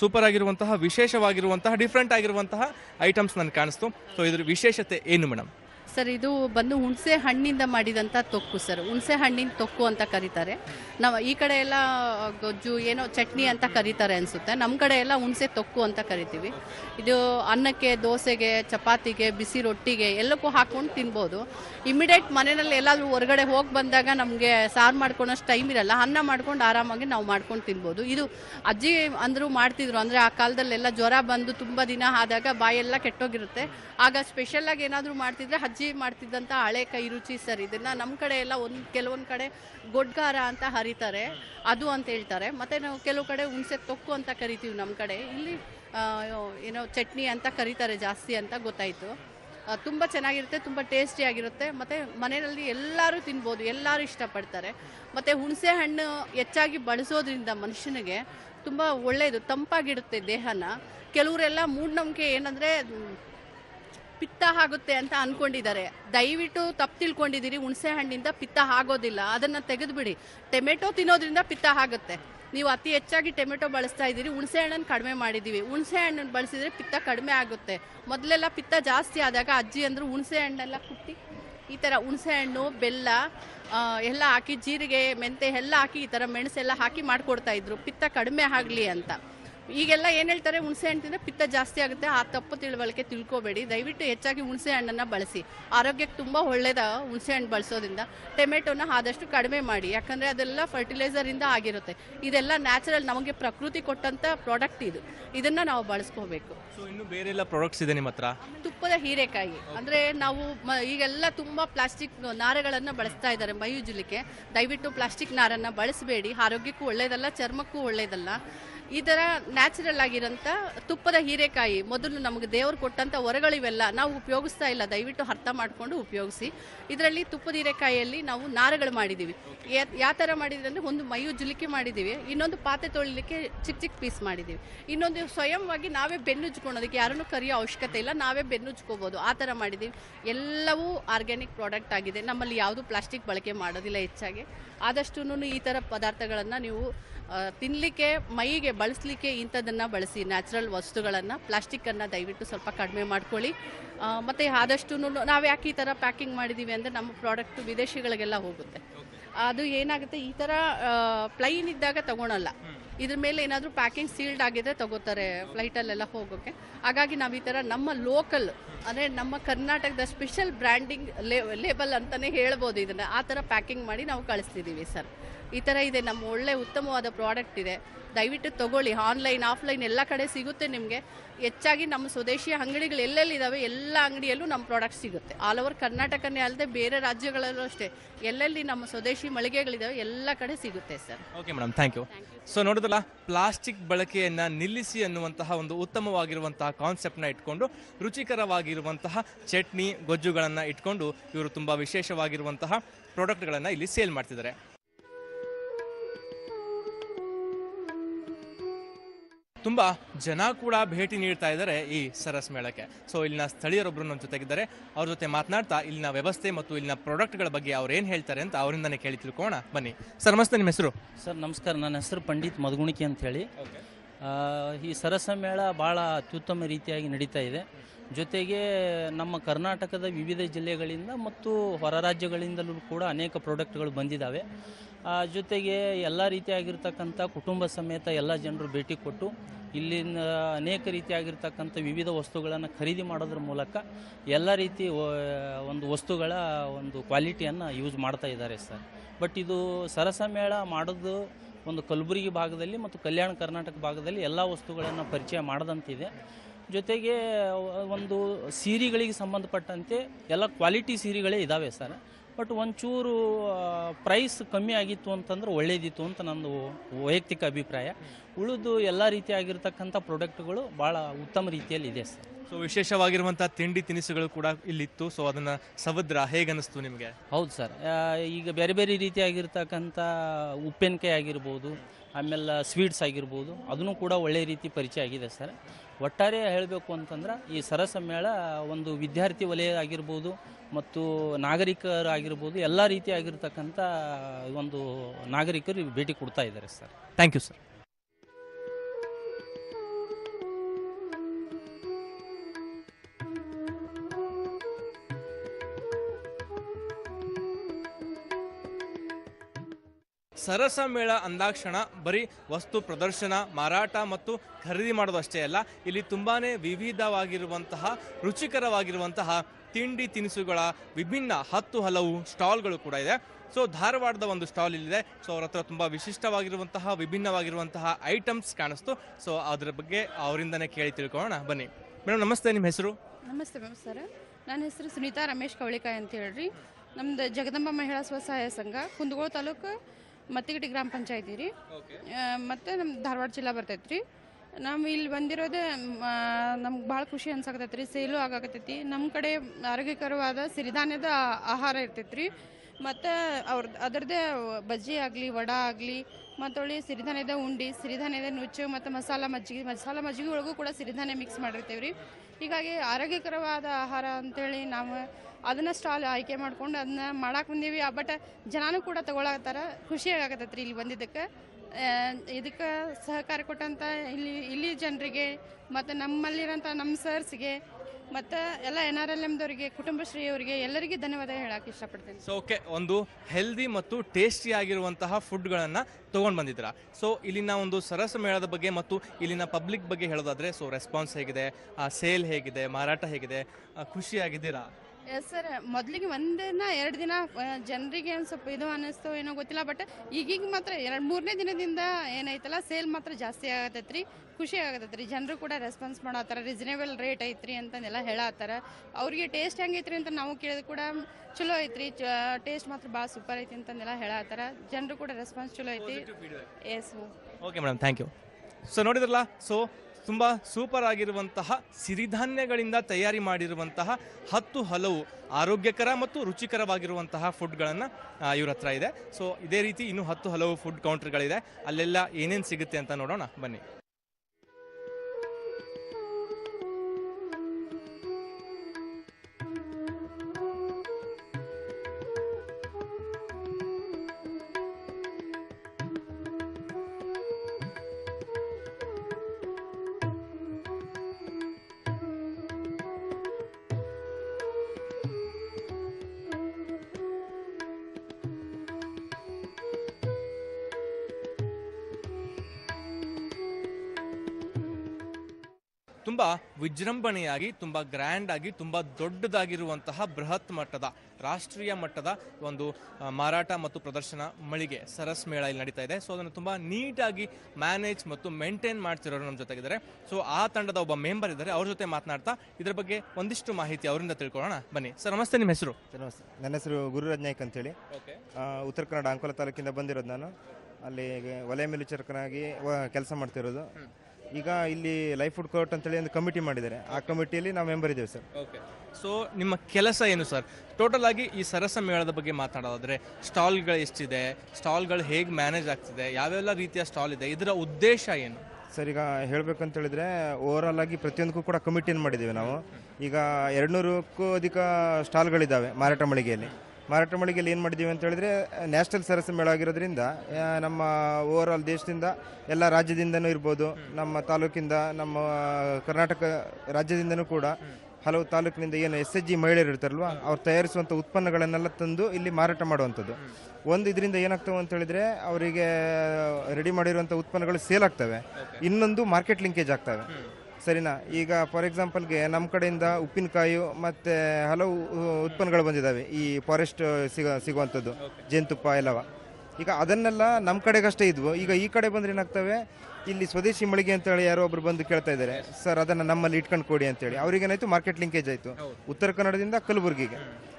ಸೂಪರ್ ಆಗಿರುವಂತಹ ವಿಶೇಷವಾಗಿರುವಂತಹ ಡಿಫ್ರೆಂಟ್ ಆಗಿರುವಂತಹ ಐಟಮ್ಸ್ ನನಗೆ ಕಾಣಿಸ್ತು. ಸೊ ಇದ್ರ ವಿಶೇಷತೆ ಏನು ಮೇಡಮ್ ಸರ್, ಇದು ಬಂದು ಹುಣಸೆ ಹಣ್ಣಿಂದ ಮಾಡಿದಂಥ ತೊಕ್ಕು ಸರ್. ಹುಣಸೆ ಹಣ್ಣಿನ ತೊಕ್ಕು ಅಂತ ಕರೀತಾರೆ. ನಾವು ಈ ಕಡೆ ಎಲ್ಲ ಗೊಜ್ಜು, ಏನೋ ಚಟ್ನಿ ಅಂತ ಕರೀತಾರೆ ಅನಿಸುತ್ತೆ. ನಮ್ಮ ಕಡೆ ಎಲ್ಲ ಹುಣಸೆ ತೊಕ್ಕು ಅಂತ ಕರಿತೀವಿ. ಇದು ಅನ್ನಕ್ಕೆ, ದೋಸೆಗೆ, ಚಪಾತಿಗೆ, ಬಿಸಿ ರೊಟ್ಟಿಗೆ ಎಲ್ಲಕ್ಕೂ ಹಾಕ್ಕೊಂಡು ತಿನ್ಬೋದು. ಇಮಿಡಿಯೇಟ್ ಮನೆಯಲ್ಲಿ ಎಲ್ಲಾದರೂ ಹೊರಗಡೆ ಹೋಗಿ ಬಂದಾಗ ನಮಗೆ ಸಾರು ಮಾಡ್ಕೊಳೋಷ್ಟು ಟೈಮ್ ಇರಲ್ಲ. ಅನ್ನ ಮಾಡ್ಕೊಂಡು ಆರಾಮಾಗಿ ನಾವು ಮಾಡ್ಕೊಂಡು ತಿನ್ಬೋದು. ಇದು ಅಜ್ಜಿ ಅಂದರೂ ಮಾಡ್ತಿದ್ರು. ಅಂದರೆ ಆ ಕಾಲದಲ್ಲೆಲ್ಲ ಜ್ವರ ಬಂದು ತುಂಬ ದಿನ ಆದಾಗ ಬಾಯೆಲ್ಲ ಕೆಟ್ಟೋಗಿರುತ್ತೆ. ಆಗ ಸ್ಪೆಷಲಾಗಿ ಏನಾದರೂ ಮಾಡ್ತಿದ್ರೆ ಅಜ್ಜಿ ಮಾಡ್ತಿದ್ದಂಥ ಹಳೆ ಕೈ ರುಚಿ ಸರ್. ಇದನ್ನು ನಮ್ಮ ಕಡೆ ಎಲ್ಲ ಒಂದು, ಕೆಲವೊಂದು ಕಡೆ ಗೊಡ್ಗಾರ ಅಂತ ಹರಿತಾರೆ. ಅದು ಅಂತ ಹೇಳ್ತಾರೆ. ಮತ್ತು ನಾವು ಕೆಲವು ಕಡೆ ಹುಣಸೆ ತೊಕ್ಕು ಅಂತ ಕರಿತೀವಿ ನಮ್ಮ ಕಡೆ. ಇಲ್ಲಿ ಏನೋ ಚಟ್ನಿ ಅಂತ ಕರೀತಾರೆ ಜಾಸ್ತಿ ಅಂತ ಗೊತ್ತಾಯಿತು. ತುಂಬ ಚೆನ್ನಾಗಿರುತ್ತೆ, ತುಂಬ ಟೇಸ್ಟಿಯಾಗಿರುತ್ತೆ ಮತ್ತು ಮನೆಯಲ್ಲಿ ಎಲ್ಲರೂ ತಿನ್ಬೋದು, ಎಲ್ಲರೂ ಇಷ್ಟಪಡ್ತಾರೆ. ಮತ್ತು ಹುಣಸೆ ಹಣ್ಣು ಹೆಚ್ಚಾಗಿ ಬಳಸೋದ್ರಿಂದ ಮನುಷ್ಯನಿಗೆ ತುಂಬ ಒಳ್ಳೆಯದು ತಂಪಾಗಿಡುತ್ತೆ ದೇಹನ. ಕೆಲವರೆಲ್ಲ ಮೂಢನಂಬಿಕೆ ಏನಂದರೆ ಪಿತ್ತ ಆಗುತ್ತೆ ಅಂತ ಅನ್ಕೊಂಡಿದ್ದಾರೆ. ದಯವಿಟ್ಟು ತಪ್ಪು ತಿಳ್ಕೊಂಡಿದ್ದೀರಿ, ಹುಣಸೆ ಹಣ್ಣಿಂದ ಪಿತ್ತ ಆಗೋದಿಲ್ಲ. ಅದನ್ನು ತೆಗೆದುಬಿಡಿ. ಟೊಮೆಟೊ ತಿನ್ನೋದ್ರಿಂದ ಪಿತ್ತ ಆಗುತ್ತೆ. ನೀವು ಅತಿ ಹೆಚ್ಚಾಗಿ ಟೊಮೆಟೊ ಬಳಸ್ತಾ ಇದ್ದೀರಿ, ಹುಣಸೆ ಹಣ್ಣನ್ನು ಕಡಿಮೆ ಮಾಡಿದ್ದೀವಿ. ಹುಣಸೆ ಹಣ್ಣನ್ನು ಬಳಸಿದ್ರೆ ಪಿತ್ತ ಕಡಿಮೆ ಆಗುತ್ತೆ. ಮೊದಲೆಲ್ಲ ಪಿತ್ತ ಜಾಸ್ತಿ ಆದಾಗ ಅಜ್ಜಿ ಅಂದರು ಹುಣಸೆ ಹಣ್ಣೆಲ್ಲ ಕುಟ್ಟಿ, ಈ ಥರ ಹುಣಸೆ ಹಣ್ಣು, ಬೆಲ್ಲ ಎಲ್ಲ ಹಾಕಿ ಜೀರಿಗೆ, ಮೆಂತೆ ಎಲ್ಲ ಹಾಕಿ ಈ ಥರ ಮೆಣಸೆಲ್ಲ ಹಾಕಿ ಮಾಡಿಕೊಡ್ತಾ ಇದ್ರು. ಪಿತ್ತ ಕಡಿಮೆ ಆಗಲಿ ಅಂತ. ಈಗೆಲ್ಲ ಏನು ಹೇಳ್ತಾರೆ ಹುಣಸೆ ಹಣ್ಣು ತಿಂದ್ರೆ ಪಿತ್ತ ಜಾಸ್ತಿ ಆಗುತ್ತೆ ಆ ತಪ್ಪು ತಿಳುವಳಿಕೆ ತಿಳ್ಕೊಬೇಡಿ. ದಯವಿಟ್ಟು ಹೆಚ್ಚಾಗಿ ಹುಣಸೆ ಹಣ್ಣನ್ನು ಬಳಸಿ. ಆರೋಗ್ಯಕ್ಕೆ ತುಂಬ ಒಳ್ಳೇದ ಹುಣಸೆ ಹಣ್ಣು ಬಳಸೋದ್ರಿಂದ. ಟೊಮೆಟೊನ ಆದಷ್ಟು ಕಡಿಮೆ ಮಾಡಿ ಯಾಕಂದರೆ ಅದೆಲ್ಲ ಫರ್ಟಿಲೈಸರಿಂದ ಆಗಿರುತ್ತೆ. ಇದೆಲ್ಲ ನ್ಯಾಚುರಲ್ ನಮಗೆ ಪ್ರಕೃತಿ ಕೊಟ್ಟಂಥ ಪ್ರಾಡಕ್ಟ್ ಇದು. ಇದನ್ನು ನಾವು ಬಳಸ್ಕೋಬೇಕು. ಸೊ ಇನ್ನು ಬೇರೆಲ್ಲ ಪ್ರಾಡಕ್ಟ್ಸ್ ಇದೆ ನಿಮ್ಮ ಹತ್ರ? ತುಪ್ಪದ ಹೀರೆಕಾಯಿ. ಅಂದ್ರೆ ನಾವು ಮ- ಈಗೆಲ್ಲ ತುಂಬಾ ಪ್ಲಾಸ್ಟಿಕ್ ನಾರಗಳನ್ನು ಬಳಸ್ತಾ ಇದ್ದಾರೆ ಮೈ ಉಜ್ಜಲಿಕ್ಕೆ ದಯವಿಟ್ಟು ಪ್ಲಾಸ್ಟಿಕ್ ನಾರನ್ನ ಬಳಸಬೇಡಿ. ಆರೋಗ್ಯಕ್ಕೂ ಒಳ್ಳೇದಲ್ಲ ಚರ್ಮಕ್ಕೂ ಒಳ್ಳೇದಲ್ಲ. ಈ ಥರ ನ್ಯಾಚುರಲ್ ಆಗಿರೋಂಥ ತುಪ್ಪದ ಹೀರೆಕಾಯಿ ಮೊದಲು ನಮಗೆ ದೇವರು ಕೊಟ್ಟಂಥ ಹೊರಗಳಿವೆಲ್ಲ ನಾವು ಉಪಯೋಗಿಸ್ತಾ ಇಲ್ಲ. ದಯವಿಟ್ಟು ಅರ್ಥ ಮಾಡಿಕೊಂಡು ಉಪಯೋಗಿಸಿ. ಇದರಲ್ಲಿ ತುಪ್ಪದ ಹೀರೆಕಾಯಿಯಲ್ಲಿ ನಾವು ನಾರುಗಳು ಮಾಡಿದ್ದೀವಿ. ಯಾವ ಥರ ಮಾಡಿದ್ವಿ ಅಂದರೆ ಒಂದು ಮೈ ಜುಲಿಕೆ ಮಾಡಿದ್ದೀವಿ. ಇನ್ನೊಂದು ಪಾತ್ರೆ ತೊಳಿಲಿಕ್ಕೆ ಚಿಕ್ಕ ಚಿಕ್ಕ ಪೀಸ್ ಮಾಡಿದ್ದೀವಿ. ಇನ್ನೊಂದು ಸ್ವಯಂವಾಗಿ ನಾವೇ ಬೆನ್ನುಜ್ಕೊಳೋದಕ್ಕೆ ಯಾರನ್ನೂ ಕರೆಯೋ ಅವಶ್ಯಕತೆ ಇಲ್ಲ. ನಾವೇ ಬೆನ್ನುಜ್ಕೋಬೋದು. ಆ ಥರ ಮಾಡಿದ್ದೀವಿ. ಎಲ್ಲವೂ ಆರ್ಗ್ಯಾನಿಕ್ ಪ್ರಾಡಕ್ಟ್ ಆಗಿದೆ. ನಮ್ಮಲ್ಲಿ ಯಾವುದು ಪ್ಲಾಸ್ಟಿಕ್ ಬಳಕೆ ಮಾಡೋದಿಲ್ಲ ಹೆಚ್ಚಾಗಿ. ಆದಷ್ಟು ಈ ಥರ ಪದಾರ್ಥಗಳನ್ನು ನೀವು ಆ, ತಿನ್ಲಿಕ್ಕೆ ಮೈಗೆ ಬಳಸಲಿಕ್ಕೆ ಇಂಥದ್ದನ್ನು ಬಳಸಿ ನ್ಯಾಚುರಲ್ ವಸ್ತುಗಳನ್ನು ಪ್ಲಾಸ್ಟಿಕ್ಕನ್ನು ದಯವಿಟ್ಟು ಸ್ವಲ್ಪ ಕಡಿಮೆ ಮಾಡ್ಕೊಳ್ಳಿ. ಮತ್ತು ಆದಷ್ಟು ನಾವು ಯಾಕೆ ಈ ಥರ ಪ್ಯಾಕಿಂಗ್ ಮಾಡಿದ್ದೀವಿ ಅಂದರೆ ನಮ್ಮ ಪ್ರಾಡಕ್ಟ್ ವಿದೇಶಿಗಳಿಗೆಲ್ಲ ಹೋಗುತ್ತೆ. ಅದು ಏನಾಗುತ್ತೆ ಈ ಥರ ಪ್ಲೈನ್ ಇದ್ದಾಗ ತಗೊಳಲ್ಲ. ಇದ್ರ ಮೇಲೆ ಏನಾದರೂ ಪ್ಯಾಕಿಂಗ್ ಸೀಲ್ಡ್ ಆಗಿದ್ರೆ ತಗೋತಾರೆ ಫ್ಲೈಟಲ್ಲೆಲ್ಲ ಹೋಗೋಕ್ಕೆ ಹಾಗಾಗಿ ನಾವು ಈ ಥರ ನಮ್ಮ ಲೋಕಲ್ ಅಂದರೆ ನಮ್ಮ ಕರ್ನಾಟಕದ ಸ್ಪೆಷಲ್ ಬ್ರ್ಯಾಂಡಿಂಗ್ ಲೇಬಲ್ ಅಂತಲೇ ಹೇಳ್ಬೋದು ಇದನ್ನು. ಆ ಥರ ಪ್ಯಾಕಿಂಗ್ ಮಾಡಿ ನಾವು ಕಳಿಸ್ತಿದ್ದೀವಿ ಸರ್. ಈ ಥರ ಇದೆ ನಮ್ಮ ಒಳ್ಳೆ ಉತ್ತಮವಾದ ಪ್ರಾಡಕ್ಟ್ ಇದೆ. ದಯವಿಟ್ಟು ತಗೊಳ್ಳಿ ಆನ್ಲೈನ್ ಆಫ್ಲೈನ್ ಎಲ್ಲ ಕಡೆ ಸಿಗುತ್ತೆ ನಿಮಗೆ. ಹೆಚ್ಚಾಗಿ ನಮ್ಮ ಸ್ವದೇಶಿ ಅಂಗಡಿಗಳು ಎಲ್ಲೆಲ್ಲಿದ್ದಾವೆ ಎಲ್ಲ ಅಂಗಡಿಯಲ್ಲೂ ನಮ್ಮ ಪ್ರಾಡಕ್ಟ್ ಸಿಗುತ್ತೆ. ಆಲ್ ಓವರ್ ಕರ್ನಾಟಕನೇ ಅಲ್ಲದೆ ಬೇರೆ ರಾಜ್ಯಗಳಲ್ಲೂ ಅಷ್ಟೇ. ಎಲ್ಲೆಲ್ಲಿ ನಮ್ಮ ಸ್ವದೇಶಿ ಮಳಿಗೆಗಳಿದ್ದಾವೆ ಎಲ್ಲ ಕಡೆ ಸಿಗುತ್ತೆ sir. Okay madam thank you so ನೋಡಿದ್ರಲ್ಲ ಪ್ಲಾಸ್ಟಿಕ್ ಬಳಕೆಯನ್ನು ನಿಲ್ಲಿಸಿ ಅನ್ನುವಂತಹ ಒಂದು ಉತ್ತಮವಾಗಿರುವಂತಹ ಕಾನ್ಸೆಪ್ಟ್ನ ಇಟ್ಕೊಂಡು ರುಚಿಕರವಾಗಿರುವಂತಹ ಚಟ್ನಿ ಗೊಜ್ಜುಗಳನ್ನು ಇಟ್ಕೊಂಡು ಇವರು ತುಂಬ ವಿಶೇಷವಾಗಿರುವಂತಹ ಪ್ರಾಡಕ್ಟ್ಗಳನ್ನು ಇಲ್ಲಿ ಸೇಲ್ ಮಾಡ್ತಿದ್ದಾರೆ. ತುಂಬ ಜನ ಕೂಡ ಭೇಟಿ ನೀಡ್ತಾ ಇದ್ದಾರೆ ಈ ಸರಸ್ ಮೇಳಕ್ಕೆ. ಸೊ ಇಲ್ಲಿನ ಸ್ಥಳೀಯರೊಬ್ಬರು ನಮ್ಮ ಜೊತೆಗಿದ್ದಾರೆ. ಅವ್ರ ಜೊತೆ ಮಾತನಾಡ್ತಾ ಇಲ್ಲಿನ ವ್ಯವಸ್ಥೆ ಮತ್ತು ಇಲ್ಲಿನ ಪ್ರಾಡಕ್ಟ್ಗಳ ಬಗ್ಗೆ ಅವ್ರು ಏನು ಹೇಳ್ತಾರೆ ಅಂತ ಅವರಿಂದನೇ ಕೇಳಿ ತಿಳ್ಕೋಣ ಬನ್ನಿ. ಸರ್ ನಮಸ್ತೆ ನಿಮ್ಮ ಹೆಸರು? ಸರ್ ನಮಸ್ಕಾರ. ನನ್ನ ಹೆಸರು ಪಂಡಿತ್ ಮದಗುಣಿಕೆ ಅಂತೇಳಿ ಆ, ಈ ಸರಸ ಮೇಳ ಭಾಳ ಅತ್ಯುತ್ತಮ ರೀತಿಯಾಗಿ ನಡೀತಾ ಇದೆ. ಜೊತೆಗೆ ನಮ್ಮ ಕರ್ನಾಟಕದ ವಿವಿಧ ಜಿಲ್ಲೆಗಳಿಂದ ಮತ್ತು ಹೊರ ರಾಜ್ಯಗಳಿಂದಲೂ ಕೂಡ ಅನೇಕ ಪ್ರಾಡಕ್ಟ್ಗಳು ಬಂದಿದ್ದಾವೆ. ಜೊತೆಗೆ ಎಲ್ಲ ರೀತಿಯಾಗಿರ್ತಕ್ಕಂಥ ಕುಟುಂಬ ಸಮೇತ ಎಲ್ಲ ಜನರು ಭೇಟಿ ಕೊಟ್ಟು ಇಲ್ಲಿನ ಅನೇಕ ರೀತಿಯಾಗಿರ್ತಕ್ಕಂಥ ವಿವಿಧ ವಸ್ತುಗಳನ್ನು ಖರೀದಿ ಮಾಡೋದ್ರ ಮೂಲಕ ಎಲ್ಲ ರೀತಿ ಒಂದು ವಸ್ತುಗಳ ಒಂದು ಕ್ವಾಲಿಟಿಯನ್ನು ಯೂಸ್ ಮಾಡ್ತಾ ಇದ್ದಾರೆ ಸರ್. ಬಟ್ ಇದು ಸರಸ ಮೇಳ ಮಾಡೋದು ಒಂದು ಕಲಬುರಗಿ ಭಾಗದಲ್ಲಿ ಮತ್ತು ಕಲ್ಯಾಣ ಕರ್ನಾಟಕ ಭಾಗದಲ್ಲಿ ಎಲ್ಲ ವಸ್ತುಗಳನ್ನು ಪರಿಚಯ ಮಾಡದಂತಿದೆ. ಜೊತೆಗೆ ಒಂದು ಸೀರೆಗಳಿಗೆ ಸಂಬಂಧಪಟ್ಟಂತೆ ಎಲ್ಲ ಕ್ವಾಲಿಟಿ ಸೀರೆಗಳೇ ಇದ್ದಾವೆ ಸರ್. ಬಟ್ ಒಂಚೂರು ಪ್ರೈಸ್ ಕಮ್ಮಿ ಆಗಿತ್ತು ಅಂತಂದ್ರೆ ಒಳ್ಳೇದಿತ್ತು ಅಂತ ನಂದು ವೈಯಕ್ತಿಕ ಅಭಿಪ್ರಾಯ. ಉಳಿದು ಎಲ್ಲ ರೀತಿಯಾಗಿರ್ತಕ್ಕಂಥ ಪ್ರಾಡಕ್ಟ್ಗಳು ಭಾಳ ಉತ್ತಮ ರೀತಿಯಲ್ಲಿ ಇದೆ ಸರ್. ಸೊ ವಿಶೇಷವಾಗಿರುವಂಥ ತಿಂಡಿ ತಿನಿಸುಗಳು ಕೂಡ ಇಲ್ಲಿತ್ತು. ಸೊ ಅದನ್ನ ಸವದ್ರ ಹೇಗನ್ನಿಸ್ತು ನಿಮಗೆ? ಹೌದು ಸರ್. ಈಗ ಬೇರೆ ಬೇರೆ ರೀತಿಯಾಗಿರ್ತಕ್ಕಂಥ ಉಪ್ಪಿನಕಾಯಿ ಆಗಿರ್ಬೋದು ಆಮೇಲೆ ಸ್ವೀಟ್ಸ್ ಆಗಿರ್ಬೋದು ಅದನ್ನು ಕೂಡ ಒಳ್ಳೆಯ ರೀತಿ ಪರಿಚಯ ಆಗಿದೆ ಸರ್. ಒಟ್ಟಾರೆ ಹೇಳಬೇಕು ಅಂತಂದ್ರೆ ಈ ಸರಸಮ್ಮೇಳ ಮೇಳ ಒಂದು ವಿದ್ಯಾರ್ಥಿ ವಲಯ ಆಗಿರ್ಬೋದು ಮತ್ತು ನಾಗರಿಕರಾಗಿರ್ಬೋದು ಎಲ್ಲ ರೀತಿಯಾಗಿರ್ತಕ್ಕಂಥ ಒಂದು ನಾಗರಿಕರು ಭೇಟಿ ಕೊಡ್ತಾ ಇದ್ದಾರೆ ಸರ್. ಥ್ಯಾಂಕ್ ಯು ಸರ್ ಸರಸ ಮೇಳ ಅಂದಾಕ್ಷಣ ಬರೀ ವಸ್ತು ಪ್ರದರ್ಶನ ಮಾರಾಟ ಮತ್ತು ಖರೀದಿ ಮಾಡೋದು ಅಷ್ಟೇ ಅಲ್ಲ ಇಲ್ಲಿ ತುಂಬಾ ವಿವಿಧವಾಗಿರುವಂತಹ ರುಚಿಕರವಾಗಿರುವಂತಹ ತಿಂಡಿ ತಿನಿಸುಗಳ ವಿಭಿನ್ನ ಹತ್ತು ಹಲವು ಸ್ಟಾಲ್ಗಳು ಕೂಡ ಇದೆ. ಸೊ ಧಾರವಾಡದ ಒಂದು ಸ್ಟಾಲ್ ಇಲ್ಲಿದೆ. ಸೊ ಅವ್ರ ಹತ್ರ ತುಂಬ ವಿಶಿಷ್ಟವಾಗಿರುವಂತಹ ವಿಭಿನ್ನವಾಗಿರುವಂತಹ ಐಟಮ್ಸ್ ಕಾಣಿಸ್ತು. ಸೊ ಅದ್ರ ಬಗ್ಗೆ ಅವರಿಂದನೇ ಕೇಳಿ ತಿಳ್ಕೊಳ್ಳೋಣ. ಬನ್ನಿ. ಮೇಡಮ್ ನಮಸ್ತೆ. ನಿಮ್ಮ ಹೆಸರು? ನಮಸ್ತೆ ಮ್ಯಾಮ್ ಸರ್. ನನ್ನ ಹೆಸರು ಸುನೀತಾ ರಮೇಶ್ ಕವಳಿಕಾಯಿ ಅಂತ ಹೇಳ್ರಿ. ನಮ್ದು ಜಗದಂಬ ಮಹಿಳಾ ಸ್ವಸಹಾಯ ಸಂಘ ಕುಂದಗೋಳ ತಾಲೂಕು ಮತ್ತಿಗಟ್ಟಿ ಗ್ರಾಮ ಪಂಚಾಯತಿ ರೀ. ಮತ್ತು ನಮ್ಮ ಧಾರವಾಡ ಜಿಲ್ಲಾ ಬರ್ತೈತೆ ರೀ ನಾವು ಇಲ್ಲಿ ಬಂದಿರೋದೇ ನಮ್ಗೆ ಭಾಳ ಖುಷಿ ಅನ್ಸಾಕತ್ತೈತೆ ರೀ ಸೇಲು ಆಗಾಕತ್ತೈತಿ. ನಮ್ಮ ಕಡೆ ಆರೋಗ್ಯಕರವಾದ ಸಿರಿಧಾನ್ಯದ ಆಹಾರ ಇರ್ತೈತೆ ರೀ ಮತ್ತು ಅವ್ರ, ಅದರದ್ದೇ ಬಜ್ಜಿ ಆಗಲಿ, ವಡ ಆಗಲಿ, ಮತ್ತೊಳ್ಳಿ ಸಿರಿಧಾನ್ಯದ ಉಂಡಿ, ಸಿರಿಧಾನ್ಯದ ನುಚ್ಚು, ಮತ್ತು ಮಸಾಲ ಮಜ್ಜಿಗೆ ಮಸಾಲ ಮಜ್ಜಿಗೆ ಒಳಗೂ ಕೂಡ ಸಿರಿಧಾನ್ಯ ಮಿಕ್ಸ್ ಮಾಡಿರ್ತೀವಿ ರೀ ಹೀಗಾಗಿ ಆರೋಗ್ಯಕರವಾದ ಆಹಾರ ಅಂತೇಳಿ ನಾವು ಅದನ್ನ ಸ್ಟಾಲ್ ಆಯ್ಕೆ ಮಾಡ್ಕೊಂಡು ಅದನ್ನ ಮಾಡಕ್ಕೆ ಬಂದೀವಿ. ಬಟ್ ಜನನೂ ಕೂಡ ತಗೊಳಕತ್ತಾರ. ಖುಷಿ ಆಗತ್ತೈತ್ರಿ ಇಲ್ಲಿ ಬಂದಿದ್ದಕ್ಕೆ. ಇದಕ್ಕೆ ಸಹಕಾರ ಕೊಟ್ಟಂತ ಇಲ್ಲಿ ಇಲ್ಲಿ ಜನರಿಗೆ, ಮತ್ತು ನಮ್ಮಲ್ಲಿರೋಂಥ ನಮ್ಮ ಸರ್ಸ್ಗೆ, ಮತ್ತು ಎಲ್ಲ ಎನ್ ಆರ್ ಎಲ್ ಎಮ್ದವರಿಗೆ ಕುಟುಂಬಶ್ರೀ ಅವರಿಗೆ ಎಲ್ಲರಿಗೂ ಧನ್ಯವಾದ ಹೇಳಕ್ಕೆ ಇಷ್ಟಪಡ್ತೀನಿ. ಸೊ ಓಕೆ ಒಂದು ಹೆಲ್ದಿ ಮತ್ತು ಟೇಸ್ಟಿ ಆಗಿರುವಂತಹ ಫುಡ್ಗಳನ್ನು ತೊಗೊಂಡು ಬಂದಿದ್ದೀರಾ? ಸೊ ಇಲ್ಲಿನ ಒಂದು ಸರಸ ಮೇಳದ ಬಗ್ಗೆ ಮತ್ತು ಇಲ್ಲಿನ ಪಬ್ಲಿಕ್ ಬಗ್ಗೆ ಹೇಳೋದಾದ್ರೆ ಸೊ ರೆಸ್ಪಾನ್ಸ್ ಹೇಗಿದೆ, ಆ ಸೇಲ್ ಹೇಗಿದೆ, ಮಾರಾಟ ಹೇಗಿದೆ ಖುಷಿಯಾಗಿದ್ದೀರಾ ಎಸ್ ಸರ್ ಮೊದಲಿಗೆ ಒಂದಿನ ಎರಡು ದಿನ ಜನರಿಗೆ ಒಂದು ಸ್ವಲ್ಪ ಇದು ಅನ್ನಿಸ್ತು ಏನೋ ಗೊತ್ತಿಲ್ಲ ಬಟ್ ಈಗೀಗ ಮಾತ್ರ ಎರಡು ಮೂರನೇ ದಿನದಿಂದ ಏನೈತಲ್ಲ ಸೇಲ್ ಮಾತ್ರ ಜಾಸ್ತಿ ಆಗತೈತೆ ರೀ ಖುಷಿ ಆಗತೈತೆ ರೀ ಜನರು ಕೂಡ ರೆಸ್ಪಾನ್ಸ್ ಮಾಡತ್ತಾರ ರೀಸನೇಬಲ್ ರೇಟ್ ಐತ್ರಿ ಅಂತಂದೆಲ್ಲ ಹೇಳತ್ತಾರ. ಅವ್ರಿಗೆ ಟೇಸ್ಟ್ ಹೆಂಗೈತ್ರಿ ಅಂತ ನಾವು ಕೇಳಿದ ಕೂಡ ಚಲೋ ಐತ್ರಿ ಟೇಸ್ಟ್ ಮಾತ್ರ ಭಾಳ ಸೂಪರ್ ಐತಿ ಅಂತಂದೆಲ್ಲ ಹೇಳತ್ತಾರ. ಜನರು ಕೂಡ ರೆಸ್ಪಾನ್ಸ್ ಚಲೋ ಐತಿ. Yes okay madam thank you so ನೋಡಿದ್ರಲ್ಲ? ಸೊ ತುಂಬ ಸೂಪರ್ ಆಗಿರುವಂತಹ ಸಿರಿಧಾನ್ಯಗಳಿಂದ ತಯಾರಿ ಮಾಡಿರುವಂತಹ ಹತ್ತು ಹಲವು ಆರೋಗ್ಯಕರ ಮತ್ತು ರುಚಿಕರವಾಗಿರುವಂತಹ ಫುಡ್ಗಳನ್ನು ಇವ್ರ ಹತ್ರ ಇದೆ. ಸೊ ಇದೇ ರೀತಿ ಇನ್ನೂ ಹತ್ತು ಹಲವು ಫುಡ್ ಕೌಂಟರ್ಗಳಿದೆ. ಅಲ್ಲೆಲ್ಲ ಏನೇನು ಸಿಗುತ್ತೆ ಅಂತ ನೋಡೋಣ. ಬನ್ನಿ. ವಿಜೃಂಭಣೆಯಾಗಿ ತುಂಬ ಗ್ರ್ಯಾಂಡ್ ಆಗಿ ತುಂಬ ದೊಡ್ಡದಾಗಿರುವಂತಹ ಬೃಹತ್ ಮಟ್ಟದ ರಾಷ್ಟ್ರೀಯ ಮಟ್ಟದ ಒಂದು ಮಾರಾಟ ಮತ್ತು ಪ್ರದರ್ಶನ ಮಳಿಗೆ ಸರಸ್ ಮೇಳ ಇಲ್ಲಿ ನಡೀತಾ ಇದೆ. ಸೊ ಅದನ್ನು ತುಂಬ ನೀಟಾಗಿ ಮ್ಯಾನೇಜ್ ಮತ್ತು ಮೇಂಟೈನ್ ಮಾಡ್ತಿರೋರು ನಮ್ಮ ಜೊತೆಗಿದ್ದಾರೆ. ಸೊ ಆ ತಂಡದ ಒಬ್ಬ ಮೆಂಬರ್ ಇದ್ದಾರೆ. ಅವ್ರ ಜೊತೆ ಮಾತನಾಡ್ತಾ ಇದ್ರ ಬಗ್ಗೆ ಒಂದಿಷ್ಟು ಮಾಹಿತಿ ಅವರಿಂದ ತಿಳ್ಕೊಳ್ಳೋಣ. ಬನ್ನಿ. ಸರ್ ನಮಸ್ತೆ ನಿಮ್ಮ ಹೆಸರು? ನಮಸ್ತೆ. ನನ್ನ ಹೆಸರು ಗುರುರಾಜ್ ನಾಯ್ಕ್ ಅಂತೇಳಿ. ಉತ್ತರ ಕನ್ನಡ ಅಂಕೋಲ ತಾಲೂಕಿಂದ ಬಂದಿರೋದು ನಾನು. ಅಲ್ಲಿ ವಲಯ ಮೇಲ್ವಿಚಾರಕನಾಗಿ ಕೆಲಸ ಮಾಡ್ತಿರೋದು. ಈಗ ಇಲ್ಲಿ ಲೈಫ್ ಫುಡ್ ಕೋರ್ಟ್ ಅಂತೇಳಿ ಒಂದು ಕಮಿಟಿ ಮಾಡಿದ್ದಾರೆ. ಆ ಕಮಿಟಿಯಲ್ಲಿ ನಾವು ಮೆಂಬರ್ ಇದ್ದೇವೆ ಸರ್ ಓಕೆ ಸೊ ನಿಮ್ಮ ಕೆಲಸ ಏನು ಸರ್ ಟೋಟಲ್ ಆಗಿ ಈ ಸರಸ ಮೇಳದ ಬಗ್ಗೆ ಮಾತಾಡೋದಾದ್ರೆ ಸ್ಟಾಲ್ಗಳು ಎಷ್ಟಿದೆ ಸ್ಟಾಲ್ಗಳು ಹೇಗೆ ಮ್ಯಾನೇಜ್ ಆಗ್ತಿದೆ ಯಾವೆಲ್ಲ ರೀತಿಯ ಸ್ಟಾಲ್ ಇದೆ ಇದರ ಉದ್ದೇಶ ಏನು? ಸರ್ ಈಗ ಹೇಳಬೇಕಂತ ಹೇಳಿದ್ರೆ ಓವರಾಲ್ ಆಗಿ ಪ್ರತಿಯೊಂದಕ್ಕೂ ಕೂಡ ಕಮಿಟಿಯನ್ನು ಮಾಡಿದ್ದೀವಿ ನಾವು. ಈಗ ಎರಡುನೂರಕ್ಕೂ ಅಧಿಕ ಸ್ಟಾಲ್ಗಳಿದ್ದಾವೆ ಮಾರಾಟ ಮಳಿಗೆಯಲ್ಲಿ. ಮಾರಾಟ ಮಳಿಗೆಯಲ್ಲಿ ಏನು ಮಾಡಿದ್ದೀವಿ ಅಂತ ಹೇಳಿದ್ರೆ, ನ್ಯಾಷನಲ್ ಸರಸ ಮೇಳ ಆಗಿರೋದ್ರಿಂದ ನಮ್ಮ ಓವರ್ ಆಲ್ ದೇಶದಿಂದ ಎಲ್ಲ ರಾಜ್ಯದಿಂದನೂ ಇರ್ಬೋದು, ನಮ್ಮ ತಾಲೂಕಿಂದ, ನಮ್ಮ ಕರ್ನಾಟಕ ರಾಜ್ಯದಿಂದನೂ ಕೂಡ ಹಲವು ತಾಲೂಕಿನಿಂದ ಏನು ಎಸ್ ಎಚ್ ಜಿ ಮಹಿಳೆಯರು ಇರ್ತಾರಲ್ವ, ಅವ್ರು ತಯಾರಿಸುವಂಥ ಉತ್ಪನ್ನಗಳನ್ನೆಲ್ಲ ತಂದು ಇಲ್ಲಿ ಮಾರಾಟ ಮಾಡುವಂಥದ್ದು. ಒಂದು ಇದರಿಂದ ಏನಾಗ್ತವೆ ಅಂತ ಹೇಳಿದ್ರೆ, ಅವರಿಗೆ ರೆಡಿ ಮಾಡಿರುವಂಥ ಉತ್ಪನ್ನಗಳು ಸೇಲ್ ಆಗ್ತವೆ. ಇನ್ನೊಂದು ಮಾರ್ಕೆಟ್ ಲಿಂಕೇಜ್ ಆಗ್ತವೆ. ಸರಿನಾ? ಈಗ ಫಾರ್ ಎಕ್ಸಾಂಪಲ್ಗೆ ನಮ್ಮ ಕಡೆಯಿಂದ ಉಪ್ಪಿನಕಾಯಿ ಮತ್ತು ಹಲವು ಉತ್ಪನ್ನಗಳು ಬಂದಿದ್ದಾವೆ ಈ ಫಾರೆಸ್ಟ್ ಸಿಗ ಸಿಗುವಂಥದ್ದು ಜೇನುತುಪ್ಪ ಎಲ್ಲವ. ಈಗ ಅದನ್ನೆಲ್ಲ ನಮ್ಮ ಕಡೆಗಷ್ಟೇ ಇದ್ವು. ಈಗ ಈ ಕಡೆ ಬಂದರೆ ಏನಾಗ್ತವೆ? ಇಲ್ಲಿ ಸ್ವದೇಶಿ ಮಳಿಗೆ ಅಂತೇಳಿ ಯಾರೋ ಒಬ್ರು ಬಂದು ಕೇಳ್ತಾ ಇದ್ದಾರೆ ಸರ್, ಅದನ್ನು ನಮ್ಮಲ್ಲಿ ಇಟ್ಕೊಂಡು ಕೊಡಿ ಅಂತೇಳಿ ಅವ್ರಿಗೇನಾಯ್ತು ಮಾರ್ಕೆಟ್ ಲಿಂಕೇಜ್ ಆಯಿತು. ಉತ್ತರ ಕನ್ನಡದಿಂದ ಕಲಬುರಗಿಗೆ.